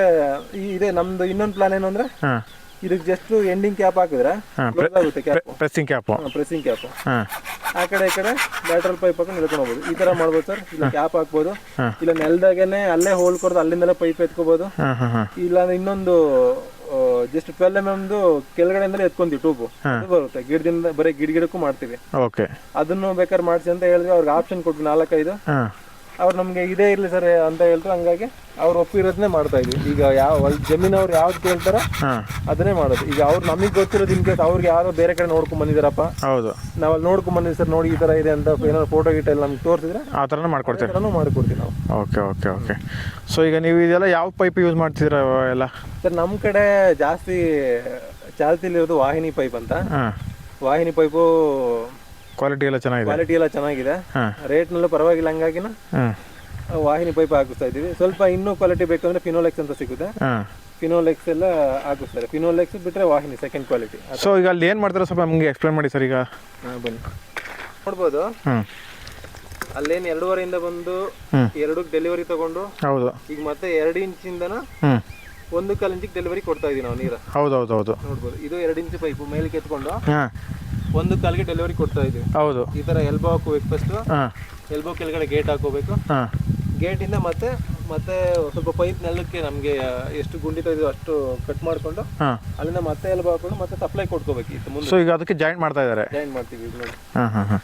ಈ ಇದೆ ನಮ್ದು ಇನ್ನೊಂದು ಪ್ಲಾನ್ ಏನಂದ್ರೆ ಅಂದ್ರೆ ಇದಕ್ಕೆ ಜಸ್ಟ್ ಎಂಡಿಂಗ್ ಕ್ಯಾಪ್ ಹಾಕಿದ್ರೆ?
ಪ್ರೆಸ್ಸಿಂಗ್
ಕ್ಲೋಸ್ ಆಗುತ್ತೆ cap
pressing cap
pressing cap ಆ ಕಡೆ ಈ ಕಡೆ ಲ್ಯಾಟ್ರಲ್ ಪೈಪ್ ಹಾಕೊಂಡು ಹೋಗ್ಬೋದು. ಈ ತರ ಮಾಡ್ಬೋದು ಸರ್ ಇಲ್ಲ ಕ್ಯಾಪ್ ಹಾಕ್ಬೋದು. ಇಲ್ಲ ನೆಲದಾಗೇನೆ ಅಲ್ಲೇ ಹೋಲ್ ಕೊಡ್ದು ಅಲ್ಲಿಂದಲೇ ಪೈಪ್ ಎತ್ಕೋಬಹುದು ಇಲ್ಲ ಇನ್ನೊಂದು ಜಸ್ಟ್ ಟ್ವೆಲ್ ಎಂ ಎಮ್ದು ಕೆಳಗಡೆಯಿಂದಲೇ ಎತ್ಕೊಂತೀವಿ ಟ್ಯೂಬ್ ಅದು ಬರುತ್ತೆ. ಗಿಡದಿಂದ ಬರೀ ಗಿಡ ಗಿಡಕ್ಕೂ ಮಾಡ್ತೀವಿ. ಅದನ್ನು ಬೇಕಾದ್ರೆ ಮಾಡಿಸಿ ಅಂತ ಹೇಳಿದ್ರೆ ಅವ್ರಿಗೆ ಆಪ್ಷನ್ ಕೊಟ್ವಿ ನಾಲ್ಕೈದು. ಅವ್ರು ನಮಗೆ ಇದೇ ಇರಲಿ ಸರ್ ಅಂತ ಹೇಳ್ತಾರೆ. ಹಂಗಾಗಿ ಅವ್ರು ಒಪ್ಪಿರೋದನ್ನೇ ಮಾಡ್ತಾ ಇದ್ವಿ. ಈಗ ಯಾವ ಜಮೀನ್ ಅವ್ರು ಯಾವ್ದು ಕೇಳ್ತಾರ ಅದನ್ನೇ ಮಾಡೋದು. ಈಗ ಅವ್ರು ನಮಗೆ ಗೊತ್ತಿರೋದು ಇನ್ ಕೇಸ್ ಅವ್ರಿಗೆ ಯಾರೋ ಬೇರೆ ಕಡೆ ನೋಡ್ಕೊಂಡ್ ಬಂದಿದಾರಪ್ಪ.
ಹೌದು.
ನಾವು ಅಲ್ಲಿ ನೋಡ್ಕೊಂಡ್ ಬಂದಿದ್ದೀವಿ ಸರ್ ನೋಡಿ ಈ ತರ ಇದೆ ಅಂತ ಏನಾದ್ರು ಫೋಟೋ ಗಿಟ್ಟ ಎಲ್ಲ ನಮ್ಗೆ ತೋರಿಸಿದ್ರೆ
ಆ ಥರನೂ ಮಾಡ್ಕೊಡ್ತೀವಿ.
ಅದನ್ನು ಮಾಡ್ಕೊಡ್ತೀವಿ ನಾವು.
Okay okay okay. ಸೊ ಈಗ ನೀವು ಇದೆಲ್ಲ ಯಾವ ಪೈಪ್ ಯೂಸ್ ಮಾಡ್ತಿದ್ದೀರಾ ಎಲ್ಲ?
ಸರ್ ನಮ್ಮ ಕಡೆ ಜಾಸ್ತಿ ಚಾಲ್ತಿಲಿರೋದು ವಾಹಿನಿ ಪೈಪ್ ಅಂತ. ವಾಹಿನಿ ಪೈಪು
ಕ್ವಾಲಿಟಿ ಎಲ್ಲ ಚೆನ್ನಾಗಿದೆ.
ಕ್ವಾಲಿಟಿ ಎಲ್ಲ ಚೆನ್ನಾಗಿದೆ.
ರೇಟ್
ರೇಟ್ನಲ್ಲೂ ಪರವಾಗಿಲ್ಲ ಹಂಗಾಗಿನ ವಾಹಿನಿ ಪೈಪ್ ಹಾಕಿಸ್ತಾ ಇದ್ದೀವಿ. ಸ್ವಲ್ಪ ಇನ್ನೂ ಕ್ವಾಲಿಟಿ ಬೇಕು ಅಂದ್ರೆ ಫಿನೋಲೆಕ್ಸ್ ಅಂತ ಸಿಗುತ್ತೆ. ಫಿನೋಲೆಕ್ಸ್ ಎಲ್ಲ ಹಾಕಿಸ್ತಾರೆ. ಫಿನೋಲೆಕ್ಸ್ ಬಿಟ್ರೆ ವಾಹಿನಿ ಸೆಕೆಂಡ್ ಕ್ವಾಲಿಟಿ
ಸೊ ಈಗ ಅಲ್ಲಿ ಏನು ಮಾಡ್ತಾರೆ ಸ್ವಲ್ಪ ನಮಗೆ ಎಕ್ಸ್ಪ್ಲೇನ್ ಮಾಡಿ ಸರ್ ಈಗ.
ಬನ್ನಿ. ನೋಡ್ಬೋದು. ಅಲ್ಲೇನು ಎರಡೂವರೆಯಿಂದ ಬಂದು
ಎರಡಕ್ಕೆ
ಎರಡು ಡೆಲಿವರಿ ತಗೊಂಡು
ಹೌದು.
ಈಗ ಮತ್ತೆ ಎರಡು ಇಂಚಿಂದನ ಒಂದು ಕಾಲು ಇಂಚಿಗೆ ಡೆಲಿವರಿ ಕೊಡ್ತಾ ಇದೀವಿ ನಾವು ನೀರು.
ಹೌದು ಹೌದು ಹೌದು
ನೋಡ್ಬೋದು. ಇದು ಎರಡು ಇಂಚು ಪೈಪು ಮೇಲಕ್ಕೆ ಎತ್ಕೊಂಡು. ಒಂದು ಕಾಲಿಗೆ ಡೆಲಿವರಿ ಕೊಡ್ತಾ ಇದೀವಿ
ಹೌದು.
ಈ ತರ ಎಲ್ಬೋ ಹಾಕೋಬೇಕು ಫಸ್ಟ್
ಹಾಂ.
ಎಲ್ಬೋ ಕೆಳಗಡೆ ಗೇಟ್ ಹಾಕೋಬೇಕು
ಹಾಂ.
ಇಂದ ಮತ್ತೆ ಮತ್ತೆ ಸ್ವಲ್ಪ ಪೈಪ್ ನೆಲಕ್ಕೆ ನಮಗೆ ಎಷ್ಟು ಗುಂಡಿ ತೆಗೆದು ಅಷ್ಟು ಕಟ್ ಮಾಡ್ಕೊಂಡು
ಹಾಂ.
ಅಲ್ಲಿಂದ ಮತ್ತೆ ಎಲ್ಬೋ ಹಾಕೊಂಡು ಮತ್ತೆ ಸಪ್ಲೈ ಕೊಟ್ಕೋಬೇಕು ಇತ್ತು ಮುಂದೆ.
ಈಗ ಅದಕ್ಕೆ ಜಾಯಿಂಟ್ ಮಾಡ್ತಾ ಇದ್ದಾರೆ
ಜಾಯಿನ್ ಮಾಡ್ತೀವಿ ಈಗ ನೋಡಿ.
ಹಾಂ ಹಾಂ ಹಾಂ.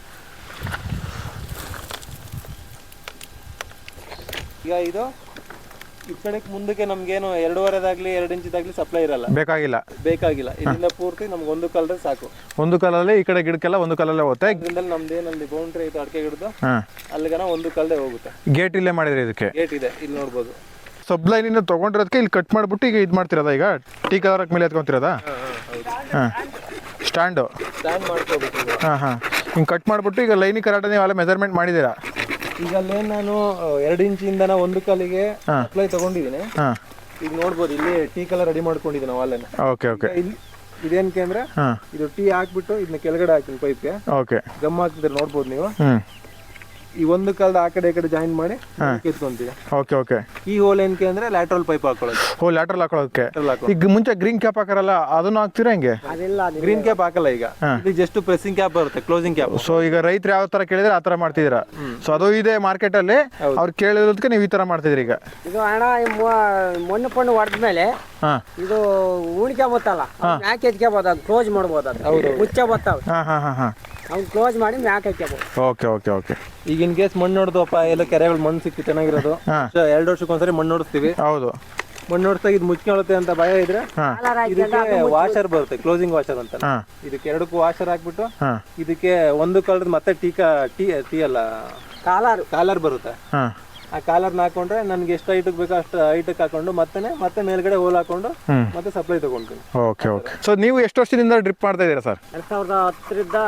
ಈಗ ಇದು ಈ ಕಡೆ ಮುಂದಕ್ಕೆ ನಮ್ಗೇನು ಎರಡೂವರೆದಾಗ್ಲಿ ಎರಡು ಇಂಚಿದಾಗ್ಲಿ ಸಪ್ಲೈ ಇರಲ್ಲ.
ಬೇಕಾಗಿಲ್ಲ.
ಬೇಕಾಗಿಲ್ಲ. ಇಲ್ಲಿಂದ ಪೂರ್ತಿ ನಮ್ಗೆ ಒಂದು ಕಲ್ರೆ ಸಾಕು.
ಒಂದು ಕಾಲಲ್ಲಿ ಈ ಕಡೆ ಗಿಡಕ್ಕೆಲ್ಲ ಒಂದು ಕಾಲಲ್ಲೇ ಹೋಗುತ್ತೆ.
ಇದರಿಂದ ನಮ್ದೇನಲ್ಲಿ ಬೌಂಡ್ರಿ ಐತೆ ಅಡಿಕೆ ಗಿಡದ
ಹಾಂ.
ಅಲ್ಲಿಗನ ಒಂದು ಕಾಲದೇ ಹೋಗುತ್ತೆ.
ಗೇಟ್ ಇಲ್ಲೇ ಮಾಡಿದ್ರೆ ಇದಕ್ಕೆ?
ಗೇಟ್ ಇದೆ ಇಲ್ಲಿ ನೋಡ್ಬೋದು.
ಸಬ್ ಲೈನಿಂದ ತೊಗೊಂಡಿರೋದಕ್ಕೆ ಇಲ್ಲಿ ಕಟ್ ಮಾಡಿಬಿಟ್ಟು ಈಗ ಇದು ಮಾಡ್ತಿರೋದ ಈಗ? ಟೀ ಕಲರ್ ಮೇಲೆ ಎತ್ಕೊಂತಿರೋದಾ? ಹಾಂ ಸ್ಟ್ಯಾಂಡು
ಸ್ಟ್ಯಾಂಡ್ ಮಾಡ್ಕೋಬೇಕು
ಹಾಂ ಹಾಂ. ಹಿಂಗೆ ಕಟ್ ಮಾಡಿಬಿಟ್ಟು ಈಗ ಲೈನಿಗೆ ಕರೆಕ್ಟಾಗಿ ನೀವು ಅಲ್ಲೇ ಮೆಜರ್ಮೆಂಟ್ ಮಾಡಿದ್ದೀರಾ?
ಈಗ ಅಲ್ಲೇನು ನಾನು ಎರಡು ಇಂಚಿಂದನ ಒಂದು ಕಾಲಿಗೆ ಅಪ್ಲೈ ತಗೊಂಡಿದ್ದೀನಿ.
ಹಾಂ.
ಈಗ ನೋಡ್ಬೋದು ಇಲ್ಲಿ ಟೀ ಕಲರ್ ರೆಡಿ ಮಾಡ್ಕೊಂಡಿದ್ದೀನಿ ನಾವು ಅಲ್ಲೇನೆ.
ಓಕೆ ಓಕೆ
ಇಲ್ಲಿ ಇದೇನಕ್ಕೆ ಅಂದ್ರೆ ಇದು ಟೀ ಹಾಕ್ಬಿಟ್ಟು ಇದನ್ನ ಕೆಳಗಡೆ ಹಾಕ್ತೀನಿ ಪೈಪ್ಗೆ
ಓಕೆ
ಗಮ್ ಹಾಕ್ತಿದ್ರೆ ನೋಡ್ಬೋದು ನೀವು. ಈ ಒಂದು ಕಾಲದ ಆ ಕಡೆ ಈ ಕಡೆ ಜಾಯಿನ್ ಮಾಡಿ
ಓಕೆ ಓಕೆ.
ಈ ಹೋಲ್ ಏನಕ್ಕೆ ಅಂದ್ರೆ ಲ್ಯಾಟ್ರಲ್ ಪೈಪ್ ಹಾಕೊಳ್ಳೋದು.
ಓ ಲ್ಯಾಟ್ರಲ್
ಹಾಕೊಳ್ಳೋಕೆ
ಈಗ ಮುಂಚೆ ಗ್ರೀನ್ ಕ್ಯಾಪ್ ಹಾಕಾರಲ್ಲ ಅದನ್ನು ಹಾಕ್ತೀರಾ ಹೆಂಗೆ?
ಅದೆಲ್ಲ
ಗ್ರೀನ್ ಕ್ಯಾಪ್ ಹಾಕಲ್ಲ ಈಗ. ಇಲ್ಲಿ ಜಸ್ಟ್ ಪ್ರೆಸಿಂಗ್ ಕ್ಯಾಪ್ ಬರುತ್ತೆ ಕ್ಲೋಸಿಂಗ್ ಕ್ಯಾಪ್
ಸೊ ಈಗ ರೈತರು ಯಾವ ತರ ಕೇಳಿದ್ರೆ ಆ ತರ ಮಾಡ್ತಿದ್ದೀರಾ? ಸೊ ಅದು ಇದೆ ಮಾರ್ಕೆಟ್ ಅಲ್ಲಿ. ಅವ್ರು ಕೇಳಿರೋದಕ್ಕೆ ನೀವು ಈ ತರ ಮಾಡ್ತಿದ್ರಿ ಈಗ.
ಇದು ಹಣ ಮೊನ್ನೆ ಮಣ್ಣು ಪಣ್ಣು ಹೊಡೆದ್ಮೇಲೆ
ಹಾ.
ಇದು ಉಣಿಕೆ ಬತ್ತಲ್ಲ ಯಾಕೆ ಎತ್ಕೋಬೋದು ಅದು ಕ್ಲೋಸ್ ಮಾಡ್ಬೋದು ಅದು. ಮುಚ್ಚ
ಹಾ ಹಾ ಹಾ.
ಅವ್ನು ಕ್ಲೋಸ್ ಮಾಡಿ ಮ್ಯಾಕ್ ಹಾಕ್ಯಬೋದು.
Okay okay okay.
ಈಗ ಇನ್ ಕೇಸ್ ಮಣ್ಣು ನೋಡ್ದಪ್ಪ ಎಲ್ಲ ಕೆರೆಗಳು ಮಣ್ಣು ಸಿಕ್ಕಿ ಚೆನ್ನಾಗಿರೋದು
ಹಾ.
ಎರಡು ವರ್ಷಕ್ಕೊಂದ್ಸರಿ ಮಣ್ಣು ನೋಡಿಸ್ತೀವಿ.
ಹೌದು.
ಮಣ್ಣು ನೋಡಿಸ್ದಾಗ ಇದು ಮುಚ್ಕೊಳ್ಳುತ್ತೆ ಅಂತ ಭಯ ಇದ್ರೆ
ಹಾ.
ಇದಕ್ಕೆ ವಾಷರ್ ಬರುತ್ತೆ ಕ್ಲೋಸಿಂಗ್ ವಾಷರ್ ಅಂತ
ಹಾ.
ಇದಕ್ಕೆ ಎರಡಕ್ಕೂ ವಾಷರ್ ಹಾಕ್ಬಿಟ್ಟು
ಹಾ.
ಇದಕ್ಕೆ ಒಂದು ಕಲರ್ದು ಮತ್ತೆ ಟೀಕಾ ಟೀ ಟೀ ಅಲ್ಲ
ಕಾಲರ್.
ಕಾಲರ್ ಬರುತ್ತೆ.
ಹಾ.
ಆ ಕಾಲರ್ ಹಾಕೊಂಡ್ರೆ ನನ್ಗೆ ಎಷ್ಟು ಹೈಟಿಗೆ ಬೇಕು ಅಷ್ಟು ಐಟಕ್ ಹಾಕೊಂಡು ಮತ್ತೆ ಮತ್ತೆ ಮೇಲ್ಗಡೆ ಹೋಲ್ ಹಾಕೊಂಡು ಮತ್ತೆ ಸಪ್ಲೈ ತಗೊಂಡ್ತೀನಿ
ಓಕೆ ಓಕೆ ಸೊ ನೀವು ಎಷ್ಟು ವರ್ಷದಿಂದ ಡ್ರಿಪ್ ಮಾಡ್ತಾ ಇದ್ದೀರಾ ಸರ್
ಎರಡ್ ಸಾವಿರದ ಹತ್ತರಿಂದ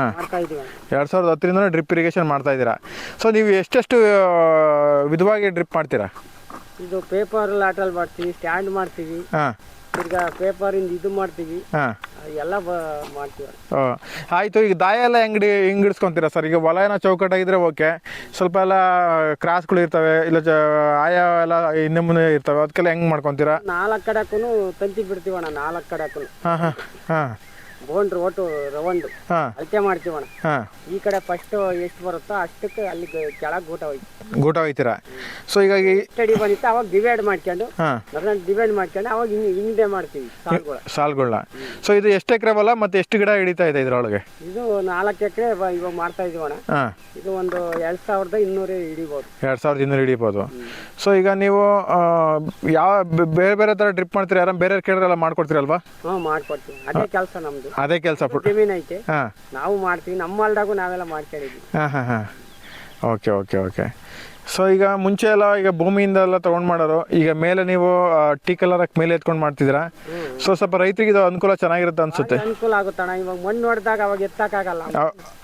ಎರಡ್
ಮಾಡ್ತಾ ಇದೀವಿ
ಎರಡು ಸಾವಿರದ ಹತ್ತರಿಂದ ಡ್ರಿಪ್ ಇರಿಗೇಷನ್ ಮಾಡ್ತಾ ಇದ್ದೀರಾ. ಸೊ ನೀವು ಎಷ್ಟೆಷ್ಟು ವಿಧವಾಗಿ ಡ್ರಿಪ್ ಮಾಡ್ತೀರಾ?
ಇದು ಪೇಪರ್ ಲಾಟಲ್ ಮಾಡ್ತೀವಿ ಸ್ಟ್ಯಾಂಡ್ ಮಾಡ್ತೀವಿ.
ಹಾಂ.
ತಿರ್ಗಾ ಪೇಪರಿಂದ ಇದು ಮಾಡ್ತೀವಿ.
ಹಾಂ.
ಎಲ್ಲ ಬ ಮಾಡ್ತೀವಿ.
ಆಯಿತು ಈಗ ದಾಯ ಎಲ್ಲ ಹೆಂಗಡಿ ಹೆಂಗ್ ಇಡ್ಸ್ಕೊಂತೀರಾ ಸರ್? ಈಗ ಹೊಲ ಏನೋ ಚೌಕಟ್ಟಾಗಿದ್ರೆ ಓಕೆ ಸ್ವಲ್ಪ ಎಲ್ಲ ಕ್ರಾಸ್ಗಳು ಇರ್ತವೆ ಇಲ್ಲ ಜ ಆಯಾ ಎಲ್ಲ ಹಿಂದೆ ಮುಂದೆ ಇರ್ತವೆ ಅದಕ್ಕೆಲ್ಲ ಹೆಂಗೆ ಮಾಡ್ಕೊತೀರಾ?
ನಾಲ್ಕು ಕಡೆಕ್ಕೂ ತಂತಿ ಬಿಡ್ತೀವಣ್ಣ ನಾಲ್ಕು ಕಡೆ
ಹಾಂ ಹಾಂ ಹಾಂ.
ಬೋಂಡ್ರು ಒಟ್ಟು ರವಂಡು.
ಹಾಂ.
ಅಳತೆ ಮಾಡ್ತೀವಣ್ಣ
ಹಾಂ.
ಈ ಕಡೆ ಫಸ್ಟ್ ಎಷ್ಟು ಬರುತ್ತೋ ಅಷ್ಟಕ್ಕೆ ಅಲ್ಲಿ ಕೆಳಗೆ ಗೂಟ ಹೋಯ್ತು.
ಗೂಟ ಹೋಯ್ತೀರಾ? ಸೊ ಈಗ ಈ
ಸ್ಟಡಿ ಬಂದಿತ್ತು ಅವಾಗ ಡಿವೈಡ್ ಮಾಡ್ಕೊಂಡು
ಹಾಂ.
ಅದನ್ನ ಡಿವೈಡ್ ಮಾಡ್ಕೊಂಡು ಅವಾಗ ಹಿಂಗೆ ಹಿಂದೆ ಮಾಡ್ತೀವಿ ಸಾಲುಗಳ.
ಸೊ ಇದು ಎಷ್ಟು ಎಕರೆ ಬಲ ಮತ್ತೆ ಎಷ್ಟು ಗಿಡ ಹಿಡಿತಾ ಇದೆ ಇದ್ರೊಳಗೆ?
ಇದು ನಾಲ್ಕು ಎಕರೆ ಇವಾಗ ಮಾಡ್ತಾ ಇದೀವಣ
ಹಾಂ.
ಇದು ಒಂದು ಎರಡ್ ಸಾವಿರದ ಇನ್ನೂರು ಹಿಡಿಬೋದು.
ಎರಡ್ ಸಾವಿರದ ಇನ್ನೂರು ಹಿಡಿಬೋದು. ಸೊ ಈಗ ನೀವು ಆ, ಯಾವ ಬೆ- ಬೇರೆ ಬೇರೆ ತರ ಡ್ರಿಪ್ ಮಾಡ್ತೀರಾ? ಯಾರು ಬೇರೆ ಕೇಳಿದ್ರೆಲ್ಲ ಮಾಡ್ಕೊಡ್ತೀರಲ್ವಾ?
ಹ್ಞೂ ಮಾಡ್ಕೊಡ್ತೀವಿ. ಅದೇ ಕೆಲಸ ನಮ್ದು.
ಅದೇ ಕೆಲಸ
ಜಮೀನ್ ಐತೆ.
ಹಾಂ.
ನಾವು ಮಾಡ್ತೀವಿ ನಮ್ಮ ಹೊಲ್ದಾಗೂ ನಾವೆಲ್ಲ ಮಾಡ್ಕೊಂಡಿದ್ವಿ
ಹಾಂ ಹಾಂ ಹಾಂ. Okay okay okay. ಸೊ ಈಗ ಮುಂಚೆ ಎಲ್ಲ ಈಗ ಭೂಮಿಯಿಂದ ಎಲ್ಲ ತಗೊಂಡ್ ಮಾಡೋರು ಈಗ ಮೇಲೆ ನೀವು ಟೀ ಕಲರ್ ಹಾಕಿ ಮೇಲೆ ಎತ್ಕೊಂಡು ಮಾಡ್ತಿದ್ದೀರಾ? ಸೊ ಸ್ವಲ್ಪ ರೈತರಿಗೆ ಇದು ಅನುಕೂಲ ಚೆನ್ನಾಗಿರುತ್ತೆ ಅನ್ಸುತ್ತೆ.
ಅನುಕೂಲ ಆಗುತ್ತಣ್ಣ ಇವಾಗ ಮಣ್ಣು ನೋಡಿದಾಗ ಅವಾಗ ಎತ್ತಕ್ಕಾಗಲ್ಲ.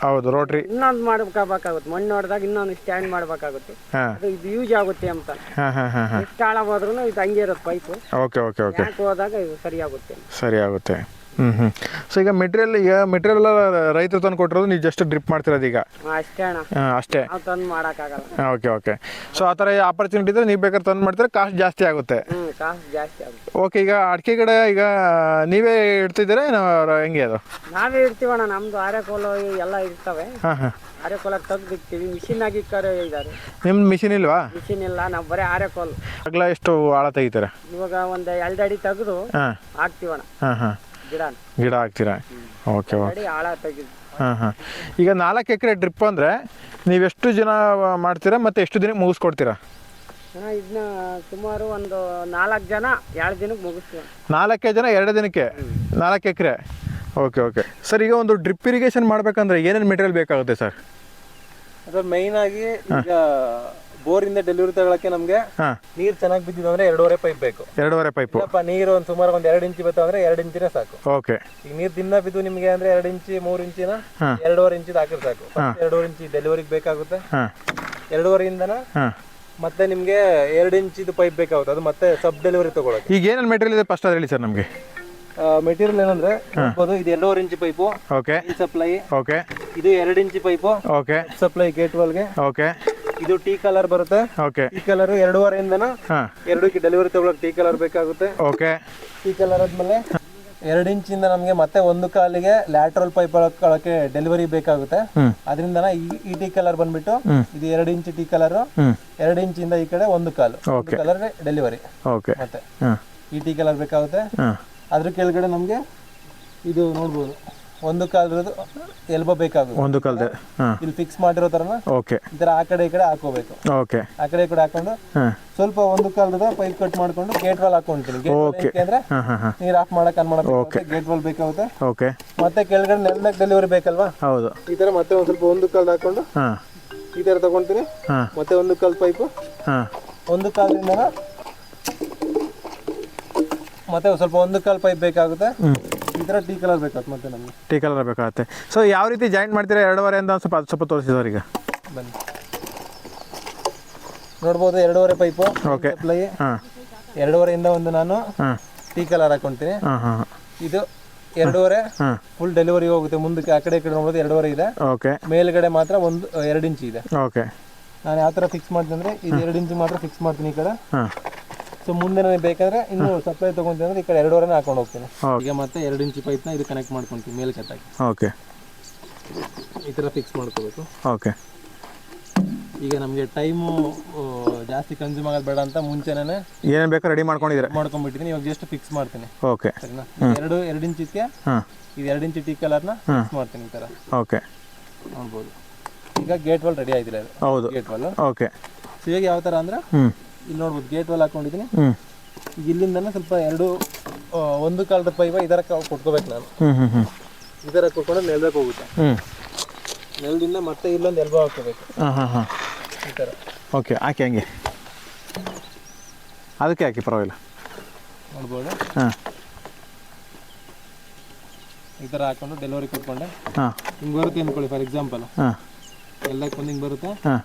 ಹೌದು ರೋಟ್ರಿ.
ಇನ್ನೊಂದು ಮಾಡ್ಬೇಕಾಗುತ್ತೆ ಮಣ್ಣು ಹೊಡೆದಾಗ ಇನ್ನೊಂದು ಸ್ಟ್ಯಾಂಡ್ ಮಾಡ್ಬೇಕಾಗುತ್ತೆ. ಅದು ಇದು ಯೂಸ್ ಆಗುತ್ತೆ ಅಂತ. ಎಷ್ಟು ಆಳ ಹೋದ್ರೂ ಇದು ಹಂಗೆ ಇರುತ್ತೆ ಪೈಪು
ಓಕೆ ಓಕೆ ಓಕೆ.
ಹೋದಾಗ ಇದು ಸರಿ ಆಗುತ್ತೆ
ಸರಿ ಆಗುತ್ತೆ ಹ್ಞೂ ಹ್ಞೂ ಸೊ ಈಗ ಮೆಟೀರಿಯಲ್ ಈಗ ಮೆಟೀರಿಯಲ್ ಎಲ್ಲ ರೈತರು ತಂದು ಕೊಟ್ಟಿರೋದು ನೀವು ಜಸ್ಟ್ ಡ್ರಿಪ್ ಮಾಡ್ತಿರೋದು ಈಗ?
ಅಷ್ಟೇ ಅಣ್ಣ.
ಹಾಂ ಅಷ್ಟೇ.
ನಾವು ತಂದು ಮಾಡೋಕ್ಕಾಗಲ್ಲ.
ಓಕೆ ಓಕೆ ಸೊ ಆ ಥರ ಆಪರ್ಚುನಿಟಿ ಇದ್ರೆ ನೀವು ಬೇಕಾದ್ರೆ ತಂದು ಮಾಡ್ತೀರ ಕಾಸ್ಟ್ ಜಾಸ್ತಿ ಆಗುತ್ತೆ?
ಹ್ಞೂ ಕಾಸು ಜಾಸ್ತಿ ಆಗುತ್ತೆ.
ಓಕೆ ಈಗ ಅಡಿಕೆ ಗಿಡ ಈಗ ನೀವೇ ಇಡ್ತಿದ್ದೀರಾ ಏನೋ ಹೆಂಗೆ ಅದು?
ನಾವೇ ಇಡ್ತೀವಣ್ಣ ನಮ್ದು ಆರೆಕೋಲು ಎಲ್ಲ ಇರ್ತವೆ.
ಹಾಂ ಹಾಂ.
ಆರೆಕೋಲಕ್ಕೆ ತೆಗ್ದು ಇಕ್ತೀವಿ ಮಿಷಿನ್ ಆಗಿ ಕರೆ ಇದ್ದಾರೆ.
ನಿಮ್ದು ಮಿಷಿನ್ ಇಲ್ವಾ?
ಮಿಷಿನ್ ಇಲ್ಲ ನಾವು ಬರೀ ಆರೆಕೋಲು
ಅಗಲ ಎಷ್ಟು ಆಳ ತೆಗಿತಾರೆ?
ಇವಾಗ ಒಂದು ಎರಡು ಅಡಿ ತೆಗೆದು
ಹಾಂ.
ಹಾಕ್ತೀವಣ್ಣ.
ಹಾಂ ಹಾಂ.
ಗಿಡ
ಗಿಡ ಹಾಕ್ತೀರಾ? ಓಕೆ ಓಕೆ ಹಾಂ ಹಾಂ. ಈಗ ನಾಲ್ಕು ಎಕರೆ ಡ್ರಿಪ್ ಅಂದರೆ ನೀವೆಷ್ಟು ಜನ ಮಾಡ್ತೀರಾ ಮತ್ತೆ ಎಷ್ಟು ದಿನಕ್ಕೆ ಮುಗಿಸ್ಕೊಡ್ತೀರಾ?
ಇದನ್ನ ಸುಮಾರು ಒಂದು ನಾಲ್ಕು ಜನ ಎರಡು ದಿನಕ್ಕೆ ಮುಗಿಸ್ತೀವಿ.
ನಾಲ್ಕೇ ಜನ ಎರಡು ದಿನಕ್ಕೆ? ನಾಲ್ಕು ಎಕರೆ? ಓಕೆ ಓಕೆ ಸರ್ ಈಗ ಒಂದು ಡ್ರಿಪ್ ಇರಿಗೇಷನ್ ಮಾಡಬೇಕಂದ್ರೆ ಏನೇನು ಮೆಟೀರಿಯಲ್ ಬೇಕಾಗುತ್ತೆ ಸರ್
ಅದು ಮೈನ್ ಆಗಿ ಈಗ ಬೋರಿಂದ ಡೆಲಿವರಿ ತಗೊಳಕ್ಕೆ ನಮ್ಗೆ ನೀರ್ ಚೆನ್ನಾಗಿ ಬಿದ್ದಿದ್ದು ಅಂದ್ರೆ ಎರಡೂವರೆ ಪೈಪ್ ಬೇಕು.
ಎರಡೂವರೆ ಪೈಪ್
ಇಲ್ಲಪ್ಪ ನೀರು ಒಂದು ಸುಮಾರು ಒಂದು ಎರಡು ಇಂಚು ಬತ್ತು ಅಂದ್ರೆ ಎರಡು ಇಂಚಿನ ಸಾಕು.
ಓಕೆ.
ಈಗ ನೀರ್ ದಿನ ಬಿದ್ದು ನಿಮ್ಗೆ ಅಂದ್ರೆ ಎರಡು ಇಂಚಿ ಮೂರು ಇಂಚಿನ. ಎರಡೂವರೆ ಇಂಚಿದ ಹಾಕಿದ್ರೆ ಸಾಕು. ಎರಡೂವರೆ ಇಂಚಿ ಡೆಲಿವರಿಗೆ ಬೇಕಾಗುತ್ತೆ.
ಎರಡೂವರೆ
ಎರಡೂವರೆಯಿಂದನ ಮತ್ತೆ ನಿಮ್ಗೆ ಎರಡು ಇಂಚಿದು ಪೈಪ್ ಬೇಕಾಗುತ್ತೆ. ಅದು ಮತ್ತೆ ಸಬ್ ಡೆಲಿವರಿ ತಗೊಳಕ್ಕೆ.
ಈಗ ಏನೇನು ಮೆಟೀರಿಯಲ್ ಇದೆ ಫಸ್ಟ್ ಅದು ಹೇಳಿ ಸರ್ ನಮಗೆ
ಮೆಟೀರಿಯಲ್ ಏನಂದ್ರೆ ನೋಡ್ಬೋದು ಇದು ಎರಡೂವರೆ inch pipe
okay.
Supply
okay.
ಇದು ಎರಡು inch pipe
okay.
Supply gate ವಾಲ್ಗೆ
okay.
ಇದು ಟೀ ಕಲರ್ ಬರುತ್ತೆ.
ಓಕೆ
ಟೀ ಕಲರ್ ಎರಡೂವರೆಯಿಂದನ
ಇಂದನ
ಎರಡಕ್ಕೆ ಡೆಲಿವರಿ ತಗೊಳಕ್ ಟೀ ಕಲರ್ ಬೇಕಾಗುತ್ತೆ.
ಓಕೆ
ಟೀ ಕಲರ್ ಆದ್ಮೇಲೆ ಎರಡು ಇಂದ ನಮಗೆ ಮತ್ತೆ ಒಂದು ಕಾಲಿಗೆ ಲ್ಯಾಟ್ರಲ್ ಪೈಪ್ ಹಾಕೊಳ್ಳೋಕೆ ಡೆಲಿವರಿ ಬೇಕಾಗುತ್ತೆ. ಅದರಿಂದ ಈ ಟಿ ಕಲರ್ ಬಂದ್ಬಿಟ್ಟು ಇದು ಎರಡು ಇಂಚ್ ಟೀ ಕಲರ್ ಎರಡು ಇಂಚ್ ಇಂದ ಈ ಕಡೆ ಒಂದು ಕಾಲು. ಕಲರ್ ಡೆಲಿವರಿ ಮತ್ತೆ. ಈ ಟಿ ಕಲರ್ ಬೇಕಾಗುತ್ತೆ. ಅದ್ರ ಕೆಳಗಡೆ ನಮಗೆ ಇದು ನೋಡ್ಬೋದು. ಒಂದು ಕಾಲದ್ದು ಎಲ್ಬೋ ಬೇಕಾಗುತ್ತೆ
ಒಂದು ಕಾಲದ ಹಾಂ.
ಇಲ್ಲಿ ಫಿಕ್ಸ್ ಮಾಡಿರೋ ಥರನ
ಓಕೆ
ಈ ಥರ ಆ ಕಡೆ ಈ ಕಡೆ ಹಾಕೋಬೇಕು.
ಓಕೆ
ಆ ಕಡೆ ಈ ಕಡೆ ಹಾಕೊಂಡು ಸ್ವಲ್ಪ ಒಂದು ಕಾಲದ ಪೈಪ್ ಕಟ್ ಮಾಡ್ಕೊಂಡು ಗೇಟ್ ವಾಲ್ ಹಾಕೊಂತೀನಿ. ಗೇಟ್. ಅಂದ್ರೆ ನೀರ್ ಆಫ್ ಮಾಡಕ್ ಆನ್ ಮಾಡಕ್ಕೆ ಗೇಟ್ ವಾಲ್ ಬೇಕಾಗುತ್ತೆ.
ಓಕೆ
ಮತ್ತೆ ಕೆಳಗಡೆ ನೆಲದಾಗ ಡೆಲಿವರಿ ಬೇಕಲ್ವಾ?
ಹೌದು.
ಈ ತರ ಮತ್ತೆ ಒಂದ್ ಸ್ವಲ್ಪ ಒಂದು ಕಾಲ್ ಹಾಕೊಂಡು ಈ ತರ ತಗೊಂತೀನಿ. ಮತ್ತೆ ಒಂದು ಕಾಲ್ ಪೈಪು ಒಂದು ಕಾಲದಿಂದ ಮತ್ತೆ ಸ್ವಲ್ಪ ಒಂದು ಕಾಲ್ ಪೈಪ್ ಬೇಕಾಗುತ್ತೆ. ಈ ತರ ಟೀ ಕಲರ್ ಬೇಕಾಗುತ್ತೆ ಮತ್ತೆ ನಮ್ಗೆ.
ಟೀ ಕಲರ್ ಬೇಕಾಗುತ್ತೆ. ಸೊ ಯಾವ ರೀತಿ ಜಾಯಿಂಟ್ ಮಾಡ್ತೀರಾ ಎರಡೂವರೆ ಅಂತ ಸ್ವಲ್ಪ ಅದು ಸ್ವಲ್ಪ ತೋರಿಸಿ ಸರ್ ಈಗ.
ಬನ್ನಿ. ನೋಡ್ಬೋದು ಎರಡೂವರೆ ಪೈಪು
ಓಕೆ
ಸಪ್ಲೈ
ಹಾಂ.
ಎರಡೂವರೆಯಿಂದ ಒಂದು ನಾನು
ಹಾಂ.
ಟೀ ಕಲರ್ ಹಾಕೊಂತೀನಿ.
ಹಾಂ ಹಾಂ
ಇದು ಎರಡೂವರೆ
ಹಾಂ.
ಫುಲ್ ಡೆಲಿವರಿ ಹೋಗುತ್ತೆ. ಮುಂದಕ್ಕೆ ಆ ಕಡೆ ಈ ಕಡೆ ನೋಡೋದು ಎರಡೂವರೆ ಇದೆ.
ಓಕೆ
ಮೇಲ್ಗಡೆ ಮಾತ್ರ ಒಂದು ಎರಡು ಇಂಚು ಇದೆ.
ಓಕೆ
ನಾನು ಯಾವ ಥರ ಫಿಕ್ಸ್ ಮಾಡ್ತೀನಿ ಅಂದರೆ ಇದು ಎರಡು ಇಂಚು ಮಾತ್ರ ಫಿಕ್ಸ್ ಮಾಡ್ತೀನಿ ಈ ಕಡೆ.
ಹಾಂ.
ಸೊ ಮುಂದೆ ನನಗೆ ಬೇಕಾದ್ರೆ ಇನ್ನು ಸಪ್ಲೈ ತಗೊಂತೀನಿ ಅಂದ್ರೆ ಈ ಕಡೆ ಎರಡೂವರೆ ಹಾಕೊಂಡು ಹೋಗ್ತೀನಿ. ಈಗ ಮತ್ತೆ ಎರಡು ಇಂಚ್ ಪೈಪ್ನ ಇದು ಕನೆಕ್ಟ್ ಮಾಡ್ಕೊಂತೀನಿ ಮೇಲೆ ಕಟ್ಟಾಗಿ
ಓಕೆ.
ಈ ಥರ ಫಿಕ್ಸ್ ಮಾಡ್ಕೋಬೇಕು.
ಓಕೆ.
ಈಗ ನಮಗೆ ಟೈಮು ಜಾಸ್ತಿ ಕನ್ಸ್ಯೂಮ್ ಆಗೋದು ಬೇಡ ಅಂತ ಮುಂಚೆನೇ
ಏನೇನು ಬೇಕೋ ರೆಡಿ ಮಾಡ್ಕೊಂಡಿದ್ದೀರಾ?
ಮಾಡ್ಕೊಂಡ್ಬಿಟ್ಟಿದ್ದೀನಿ ಇವಾಗ ಜಸ್ಟ್ ಫಿಕ್ಸ್ ಮಾಡ್ತೀನಿ.
ಓಕೆ.
ಸರಿನಾ? ಎರಡು ಎರಡು ಇಂಚ್ ಇದಕ್ಕೆ
ಹಾಂ.
ಇದು ಎರಡು ಇಂಚ್ ಟೀ ಕಲರ್ನ ಫಿಕ್ಸ್ ಮಾಡ್ತೀನಿ ಈ ಥರ
ಓಕೆ.
ನೋಡ್ಬೋದು. ಈಗ ಗೇಟ್ ವಾಲ್ ರೆಡಿ ಆಯ್ತಿಲ್ಲ
ಹೌದು.
Gate wall
okay.
ಸೊ ಇವಾಗ ಯಾವ ಥರ ಅಂದ್ರೆ ಇಲ್ಲಿ ನೋಡ್ಬೋದು ಗೇಟ್ ವಾಲ್ ಹಾಕೊಂಡಿದ್ದೀನಿ.
ಇಲ್ಲಿಂದ
ಈಗ ಇಲ್ಲಿಂದನೇ ಸ್ವಲ್ಪ ಎರಡು ಆ, ಒಂದು ಕಾಲದ ಪೈವ ಇದರ ಕೊಟ್ಕೋಬೇಕು ನಾನು.
ಹ್ಞೂ ಹ್ಞೂ ಹ್ಞೂ
ಇದರ ಕೊಟ್ಕೊಂಡು ನೆಲ್ಬೇಕು ಹೋಗುತ್ತೆ.
ಹ್ಞೂ
ನೆಲದಿಂದ ಮತ್ತೆ ಇಲ್ಲೊಂದು ಎಲ್ಬೋ ಹಾಕೋಬೇಕು
ಹಾಂ ಹಾಂ ಹಾಂ.
ಈ ಥರ
ಓಕೆ ಹಾಕಿ ಹಂಗೆ. ಅದಕ್ಕೆ ಹಾಕಿ ಪರವಾಗಿಲ್ಲ.
ನೋಡ್ಬೋದು.
ಹಾಂ.
ಈ ಥರ ಹಾಕೊಂಡು ಡೆಲಿವರಿ ಕೊಟ್ಕೊಂಡೆ.
ಹಾಂ.
ಹಿಂಗೆ ಬರುತ್ತೆ ಅಂದ್ಕೊಳ್ಳಿ ಫಾರ್ ಎಕ್ಸಾಂಪಲ್
ಹಾಂ.
ಎಲ್ಲಕ್ಕೆ ಒಂದು ಹಿಂಗೆ ಬರುತ್ತೆ.
ಹಾಂ.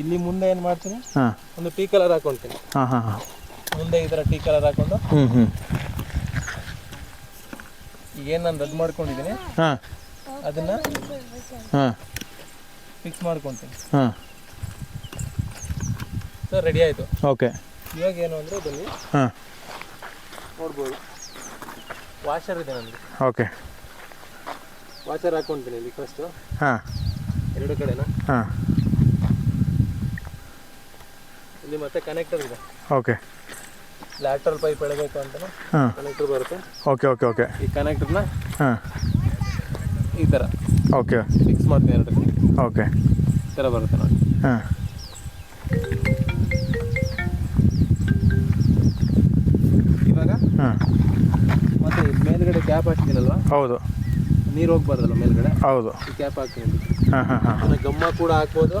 ಇಲ್ಲಿ ಮುಂದೆ ಏನು ಮಾಡ್ತೀನಿ?
ಹಾಂ.
ಒಂದು ಟೀ ಕಲರ್ ಹಾಕೊಳ್ತೀನಿ
ಹಾಂ ಹಾಂ ಹಾಂ.
ಮುಂದೆ ಈ ತರ ಟೀ ಕಲರ್ ಹಾಕೊಂಡು
ಹ್ಞೂ ಹ್ಞೂ
ಈಗ ಏನ್ ನಾನು ರದ್ದು ಮಾಡ್ಕೊಂಡಿದ್ದೀನಿ?
ಹಾಂ.
ಅದನ್ನು
ಹಾಂ.
ಫಿಕ್ಸ್ ಮಾಡ್ಕೊಂತೀನಿ.
ಹಾಂ.
ಸರ್ ರೆಡಿ ಆಯ್ತು?
ಓಕೆ.
ಇವಾಗ ಏನು ಅಂದ್ರೆ ಬನ್ನಿ.
ಹಾಂ.
ನೋಡ್ಬೋದು. ವಾಷರ್ ಇದೆ ನನಗೆ
ಓಕೆ.
ವಾಷರ್ ಹಾಕೊಂತೀನಿ ಇಲ್ಲಿ ಫಸ್ಟು
ಹಾಂ.
ಎರಡು ಕಡೆನ?
ಹಾಂ.
ಇಲ್ಲಿ ಮತ್ತೆ ಕನೆಕ್ಟರ್ ಇದೆ.
ಓಕೆ
ಲ್ಯಾಟ್ರಲ್ ಪೈಪ್ ಎಳಬೇಕು ಅಂತ
ಹಾಂ.
ಕನೆಕ್ಟರ್ ಬರುತ್ತೆ.
ಓಕೆ ಓಕೆ ಓಕೆ
ಈ ಕನೆಕ್ಟರ್ನ
ಹಾಂ.
ಈ ಥರ
ಓಕೆ
ಫಿಕ್ಸ್ ಮಾಡ್ತೀನಿ ಎರಡು.
ಓಕೆ
ಈ ಥರ ಬರುತ್ತೆ ನೋಡಿ.
ಹಾಂ.
ಇವಾಗ
ಹಾಂ.
ಮತ್ತೆ ಮೇಲ್ಗಡೆ ಕ್ಯಾಪ್ ಹಾಕ್ತೀನಲ್ವ?
ಹೌದು.
ನೀರು ಹೋಗ್ಬಾರ್ದಲ್ಲ ಮೇಲ್ಗಡೆ?
ಹೌದು.
ಈ ಕ್ಯಾಪ್ ಹಾಕ್ತೀನಿ. ಅದನ್ನ ಗಮ್ಮ ಕೂಡ ಹಾಕ್ಬೋದು.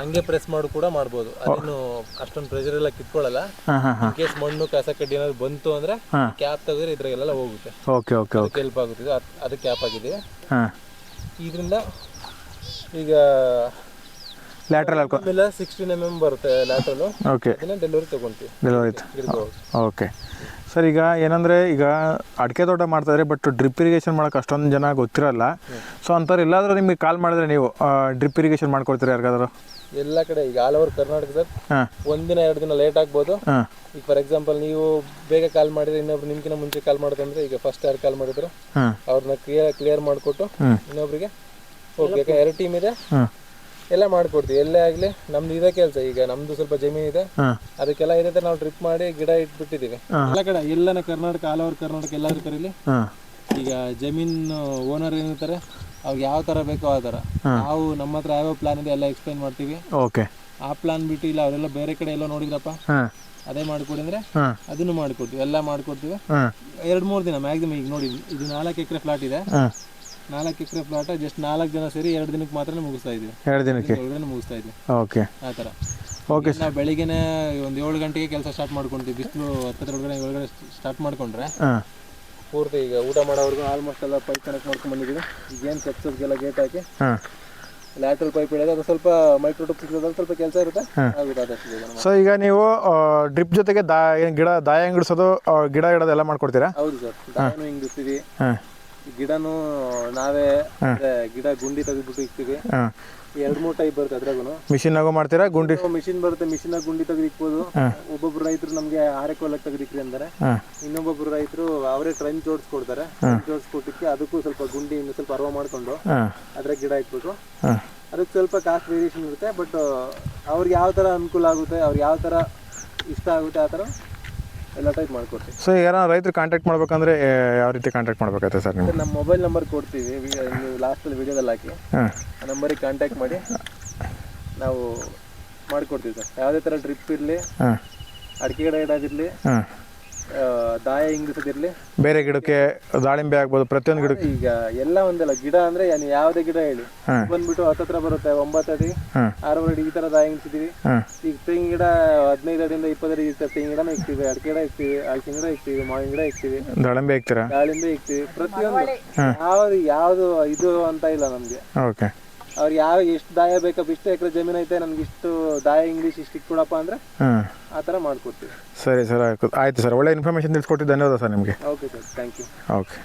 ಹಂಗೆ ಪ್ರೆಸ್ ಮಾಡು ಕೂಡ ಮಾಡ್ಬೋದು. ಅದೇನು ಅಷ್ಟೊಂದು ಪ್ರೆಷರ್ ಎಲ್ಲ ಕಿತ್ಕೊಳ್ಳಲ್ಲ. ಇನ್ ಕೇಸ್ ಮಣ್ಣು ಕಸ ಕಡ್ಡಿ ಏನಾದ್ರು ಬಂತು ಅಂದ್ರೆ ಕ್ಯಾಪ್ ತೆಗೆದ್ರೆ ಇದ್ರಾಗೆಲ್ಲ ಹೋಗುತ್ತೆ.
Okay okay okay.
ಹೆಲ್ಪ್ ಆಗುತ್ತೆ. ಇದು ಅದ್- ಕ್ಯಾಪ್ ಆಗಿದೆ. ಇದರಿಂದ ಈಗ
ಲ್ಯಾಟ್ರಲ್
ಆಮೇಲೆ ಸಿಕ್ಸ್ಟೀನ್ ಎಂ ಎಂ ಬರುತ್ತೆ ಲ್ಯಾಟ್ರಲ್
ಓಕೆ
ಅದನ್ನ ಡೆಲಿವರಿ ತಗೊಂತೀವಿ.
Delivery okay. ಸರ್ ಈಗ ಏನಂದ್ರೆ ಈಗ ಅಡಿಕೆ ತೋಟ ಮಾಡ್ತಾಯಿದ್ರೆ ಬಟ್ ಡ್ರಿಪ್ ಇರಿಗೇಷನ್ ಮಾಡೋಕೆ ಅಷ್ಟೊಂದು ಜನ ಗೊತ್ತಿರಲ್ಲ. ಸೊ ಅಂಥವ್ರು ಎಲ್ಲಾದರೂ ನಿಮಗೆ ಕಾಲ್ ಮಾಡಿದ್ರೆ ನೀವು ಡ್ರಿಪ್ ಇರಿಗೇಷನ್ ಮಾಡ್ಕೊಡ್ತೀರಾ ಯಾರಿಗಾದ್ರು?
ಎಲ್ಲ ಕಡೆ ಈಗ ಆಲ್ ಓವರ್ ಕರ್ನಾಟಕದ
ಸರ್.
ಒಂದಿನ ಎರಡು ದಿನ ಲೇಟ್ ಆಗ್ಬೋದು. ಈಗ ಫಾರ್ ಎಕ್ಸಾಂಪಲ್ ನೀವು ಬೇಗ ಕಾಲ್ ಮಾಡಿದ್ರೆ ಇನ್ನೊಬ್ರು ನಿಮ್ಗಿನ ಮುಂಚೆ ಕಾಲ್ ಮಾಡಿದ್ರೆ ಈಗ ಫಸ್ಟ್ ಯಾರು ಕಾಲ್ ಮಾಡಿದ್ರು? ಅವ್ರನ್ನ ಕ್ಲಿಯರ್ ಕ್ಲಿಯರ್ ಮಾಡಿಕೊಟ್ಟು ಇನ್ನೊಬ್ರಿಗೆ ಓಕೆ ಎರಡು ಟೀಮ್ ಇದೆ.
ಹಾಂ.
ಎಲ್ಲ ಮಾಡ್ಕೊಡ್ತೀವಿ. ಎಲ್ಲೇ ಆಗ್ಲಿ ನಮ್ದು ಇದೇ ಕೆಲಸ. ಈಗ ನಮ್ದು ಸ್ವಲ್ಪ ಜಮೀನು ಇದೆ.
ಹಾಂ.
ಅದಕ್ಕೆಲ್ಲ ಇದೆ ನಾವು ಟ್ರಿಪ್ ಮಾಡಿ ಗಿಡ ಇಟ್ಬಿಟ್ಟಿದೀವಿ ಎಲ್ಲ ಕಡೆ ಎಲ್ಲನ ಕರ್ನಾಟಕ ಆಲ್ ಓವರ್ ಕರ್ನಾಟಕ ಎಲ್ಲಾದ್ರೂ ಕರೀಲಿ. ಈಗ ಜಮೀನು ಓನರ್ ಏನಿರ್ತಾರೆ ಅವ್ರಿಗೆ ಯಾವ ತರ ಬೇಕೋ ಆ ತರ. ನಾವು ನಮ್ಮ ಹತ್ರ ಯಾವ ಪ್ಲಾನ್ ಇದೆ ಎಲ್ಲ ಎಕ್ಸ್ಪ್ಲೈನ್ ಮಾಡ್ತೀವಿ.
ಓಕೆ.
ಆ ಪ್ಲಾನ್ ಬಿಟ್ಟು ಇಲ್ಲ ಅವರೆಲ್ಲ ಬೇರೆ ಕಡೆ ಎಲ್ಲ ನೋಡಿದ್ರಪ್ಪ. ಅದೇ ಮಾಡ್ಕೊಡಿ ಅಂದ್ರೆ ಅದನ್ನು ಮಾಡ್ಕೊಡ್ತೀವಿ ಎಲ್ಲ ಮಾಡ್ಕೊಡ್ತೀವಿ. ಎರಡ್ ಮೂರ್ ದಿನ ಮ್ಯಾಕ್ಸಿಮಮ್ ಈಗ ನೋಡಿ ಇದು ನಾಲ್ಕು ಎಕರೆ ಫ್ಲಾಟ್ ಇದೆ. ನಾಲ್ಕು ಎಕರೆ ಪ್ಲಾಟ್ ಜಸ್ಟ್ ನಾಲ್ಕು ಜನ ಸೇರಿ ಎರಡು ದಿನಕ್ಕೆ ಮಾತ್ರ ಮುಗಿಸ್ತಾ ಇದ್ದೀವಿ.
ಎರಡು ದಿನಕ್ಕೆ?
ಮುಗಿಸ್ತಾ ಇದ್ದೀವಿ.
ಓಕೆ.
ಆ ಥರ.
ಓಕೆ
ನಾವು ಬೆಳಿಗ್ಗೆನೆ ಒಂದು ಏಳು ಗಂಟೆಗೆ ಕೆಲಸ ಸ್ಟಾರ್ಟ್ ಮಾಡ್ಕೊಂತೀವಿ. ಬಿಸಿಲು ಹತ್ತತ್ರ ಒಳಗಡೆ ಒಳಗಡೆ ಸ್ಟಾರ್ಟ್ ಮಾಡ್ಕೊಂಡ್ರೆ
ಹಾಂ.
ಪೂರ್ತಿ ಈಗ ಊಟ ಮಾಡೋವರೆಗೂ ಆಲ್ಮೋಸ್ಟ್ ಎಲ್ಲ ಪೈಪ್ ಕನೆಕ್ಟ್ ಮಾಡ್ಕೊಂಡು ಬಂದಿದ್ದೀವಿ. ಈಗ ಏನು ಸೆಪ್ಸಸ್ಗೆಲ್ಲ ಗೇಟ್ ಹಾಕಿ
ಹಾಂ.
ಲ್ಯಾಟ್ರಲ್ ಪೈಪ್ ಇಡೋದು ಅದು ಸ್ವಲ್ಪ ಮೈಕ್ರೋಟಪ್ ಸಿಗೋದ್ರಲ್ಲಿ ಸ್ವಲ್ಪ ಕೆಲಸ ಇರುತ್ತೆ. ಆಗುತ್ತೆ ಆದಷ್ಟು ಬೇಗ.
ಸೊ ಈಗ ನೀವು ಡ್ರಿಪ್ ಜೊತೆಗೆ ದಾ ಏನ್ ಗಿಡ ದಾಯ ಅಂಗಡಿಸೋದು ಗಿಡ ಇಡೋದು ಎಲ್ಲ ಮಾಡ್ಕೊಡ್ತೀರಾ?
ಹೌದು ಸರ್. ದಾಯನೂ ಹಿಂಗೆ ಇರ್ತೀವಿ
ಹಾಂ.
ಗಿಡನೂ ನಾವೇ ಅಂದ್ರೆ ಗಿಡ ಗುಂಡಿ ತೆಗೆದ್ಬಿಟ್ಟು ಇಕ್ತೀವಿ. ಎರಡ್ ಮೂರ್ ಟೈಪ್ ಬರುತ್ತೆ ಅದ್ರಾಗೂ
ನಾಗು ಮಾಡ್ತೀರಾ? ಗುಂಡಿ?
ಮಿಷಿನ್ ಬರುತ್ತೆ ಮಿಷಿನ್ ಗುಂಡಿ ತೆಗೆದು ಇಕ್ಬೋದು ಒಬ್ಬೊಬ್ರು ರೈತರು ನಮ್ಗೆ ಆರೆ ಹೊಲಕ್ಕೆ ತೆಗೆದಿಕ್ರಿ ಅಂತಾರೆ
ಹಾಂ.
ಇನ್ನೊಬ್ಬೊಬ್ರು ರೈತರು ಅವರೇ ಟ್ರೆಂಚ್ ಜೋಡಿಸ್ಕೊಡ್ತಾರೆ. ಜೋಡ್ಸ್ ಜೋಡಿಸ್ಕೊಟ್ಟಿಕ್ಕೆ ಅದಕ್ಕೂ ಸ್ವಲ್ಪ ಗುಂಡಿ ಇನ್ನು ಸ್ವಲ್ಪ ಅರ್ವ ಮಾಡ್ಕೊಂಡು ಅದ್ರ ಗಿಡ ಇಟ್ಬಿಟ್ಟು. ಅದಕ್ಕೆ ಸ್ವಲ್ಪ ಕಾಸ್ಟ್ ವೇರಿಯೇಷನ್ ಇರುತ್ತೆ ಬಟ್ ಅವ್ರಿಗೆ ಯಾವ ತರ ಅನುಕೂಲ ಆಗುತ್ತೆ ಅವ್ರಿಗೆ ಯಾವ ತರ ಇಷ್ಟ ಆಗುತ್ತೆ ಆ ಥರ ಎಲ್ಲ ಟೈಪ್ ಮಾಡ್ಕೊಡ್ತೀವಿ.
ಸೊ ಯಾರೋ ರೈತರು ಕಾಂಟ್ಯಾಕ್ಟ್ ಮಾಡ್ಬೇಕಂದ್ರೆ ಯಾವ ರೀತಿ ಕಾಂಟ್ಯಾಕ್ಟ್ ಮಾಡ್ಬೇಕಾಗುತ್ತೆ ಸರ್ ನಿಮ್ಗೆ?
ನಮ್ಮ ಮೊಬೈಲ್ ನಂಬರ್ ಕೊಡ್ತೀವಿ. ನೀವು ಲಾಸ್ಟಲ್ಲಿ ವಿಡಿಯೋದಲ್ಲಿ ಹಾಕಿ.
ಹಾಂ.
ಆ ನಂಬರಿಗೆ ಕಾಂಟ್ಯಾಕ್ಟ್ ಮಾಡಿ ನಾವು ಮಾಡಿಕೊಡ್ತೀವಿ ಸರ್. ಯಾವುದೇ ಥರ ಡ್ರಿಪ್ ಇರಲಿ
ಹಾಂ.
ಅಡಿಕೆ ಗಿಡ ಇಡೋದಿರಲಿ
ಹಾಂ.
ದಾಯ ಇಂಗಿಸೋದಿರಲಿ
ಬೇರೆ ಗಿಡಕ್ಕೆ ದಾಳಿಂಬೆ ಆಗ್ಬೋದು ಪ್ರತಿಯೊಂದು ಗಿಡಕ್ಕೆ.
ಈಗ ಎಲ್ಲ ಒಂದಲ್ಲ ಗಿಡ ಅಂದ್ರೆ ಏನು ಯಾವುದೇ ಗಿಡ ಹೇಳಿ. ಬಂದ್ಬಿಟ್ಟು ಹತ್ತತ್ರ ಬರುತ್ತೆ ಒಂಬತ್ತು ಅಡಿ
ಆರು
ಆರೂವರೆ ಅಡಿ ಈ ತರ ದಾಯ
ಹಿಂಗಿಸಿದೀವಿ.
ಈಗ ತೆಂಗಿನ ಗಿಡ ಹದಿನೈದು ಅಡಿಯಿಂದ ಇಪ್ಪತ್ತು ಅಡಿ ಇರ್ತದೆ ತೆಂಗಿನ ಗಿಡನ ಇಕ್ತೀವಿ ಅಡಿಕೆ ಗಿಡ ಇಕ್ತೀವಿ ಹಲಸಿನ ಗಿಡ ಇಕ್ತೀವಿ ಮಾವಿನ ಗಿಡ ಇಕ್ತೀವಿ
ದಾಳಿಂಬೆ ಇಕ್ತೀರಾ
ದಾಳಿಂಬೆ ಇಕ್ತೀವಿ ಪ್ರತಿಯೊಂದು. ಯಾವ್ದು ಯಾವುದು ಇದು ಅಂತ ಇಲ್ಲ ನಮ್ಗೆ.
ಓಕೆ.
ಅವ್ರಿಗೆ ಯಾವ ಎಷ್ಟು ದಾಯ ಬೇಕಪ್ಪ ಇಷ್ಟು ಎಕರೆ ಜಮೀನು ಐತೆ ನನ್ಗೆ ಇಷ್ಟು ದಾಯ ಇಂಗ್ಲೀಷ್ ಇಷ್ಟು ಇಟ್ಕೊಡಪ್ಪ ಅಂದ್ರೆ
ಹಾಂ.
ಆ ಥರ ಮಾಡ್ಕೊಡ್ತೀವಿ.
ಸರಿ ಸರ್ ಆಯ್ತು. ಆಯಿತು ಸರ್ ಒಳ್ಳೆ ಇನ್ಫಾರ್ಮೇಷನ್ ತಿಳ್ಸ್ಕೊಟ್ಟಿದ್ದು ಧನ್ಯವಾದ ಸರ್ ನಿಮಗೆ.
Okay sir thank you
okay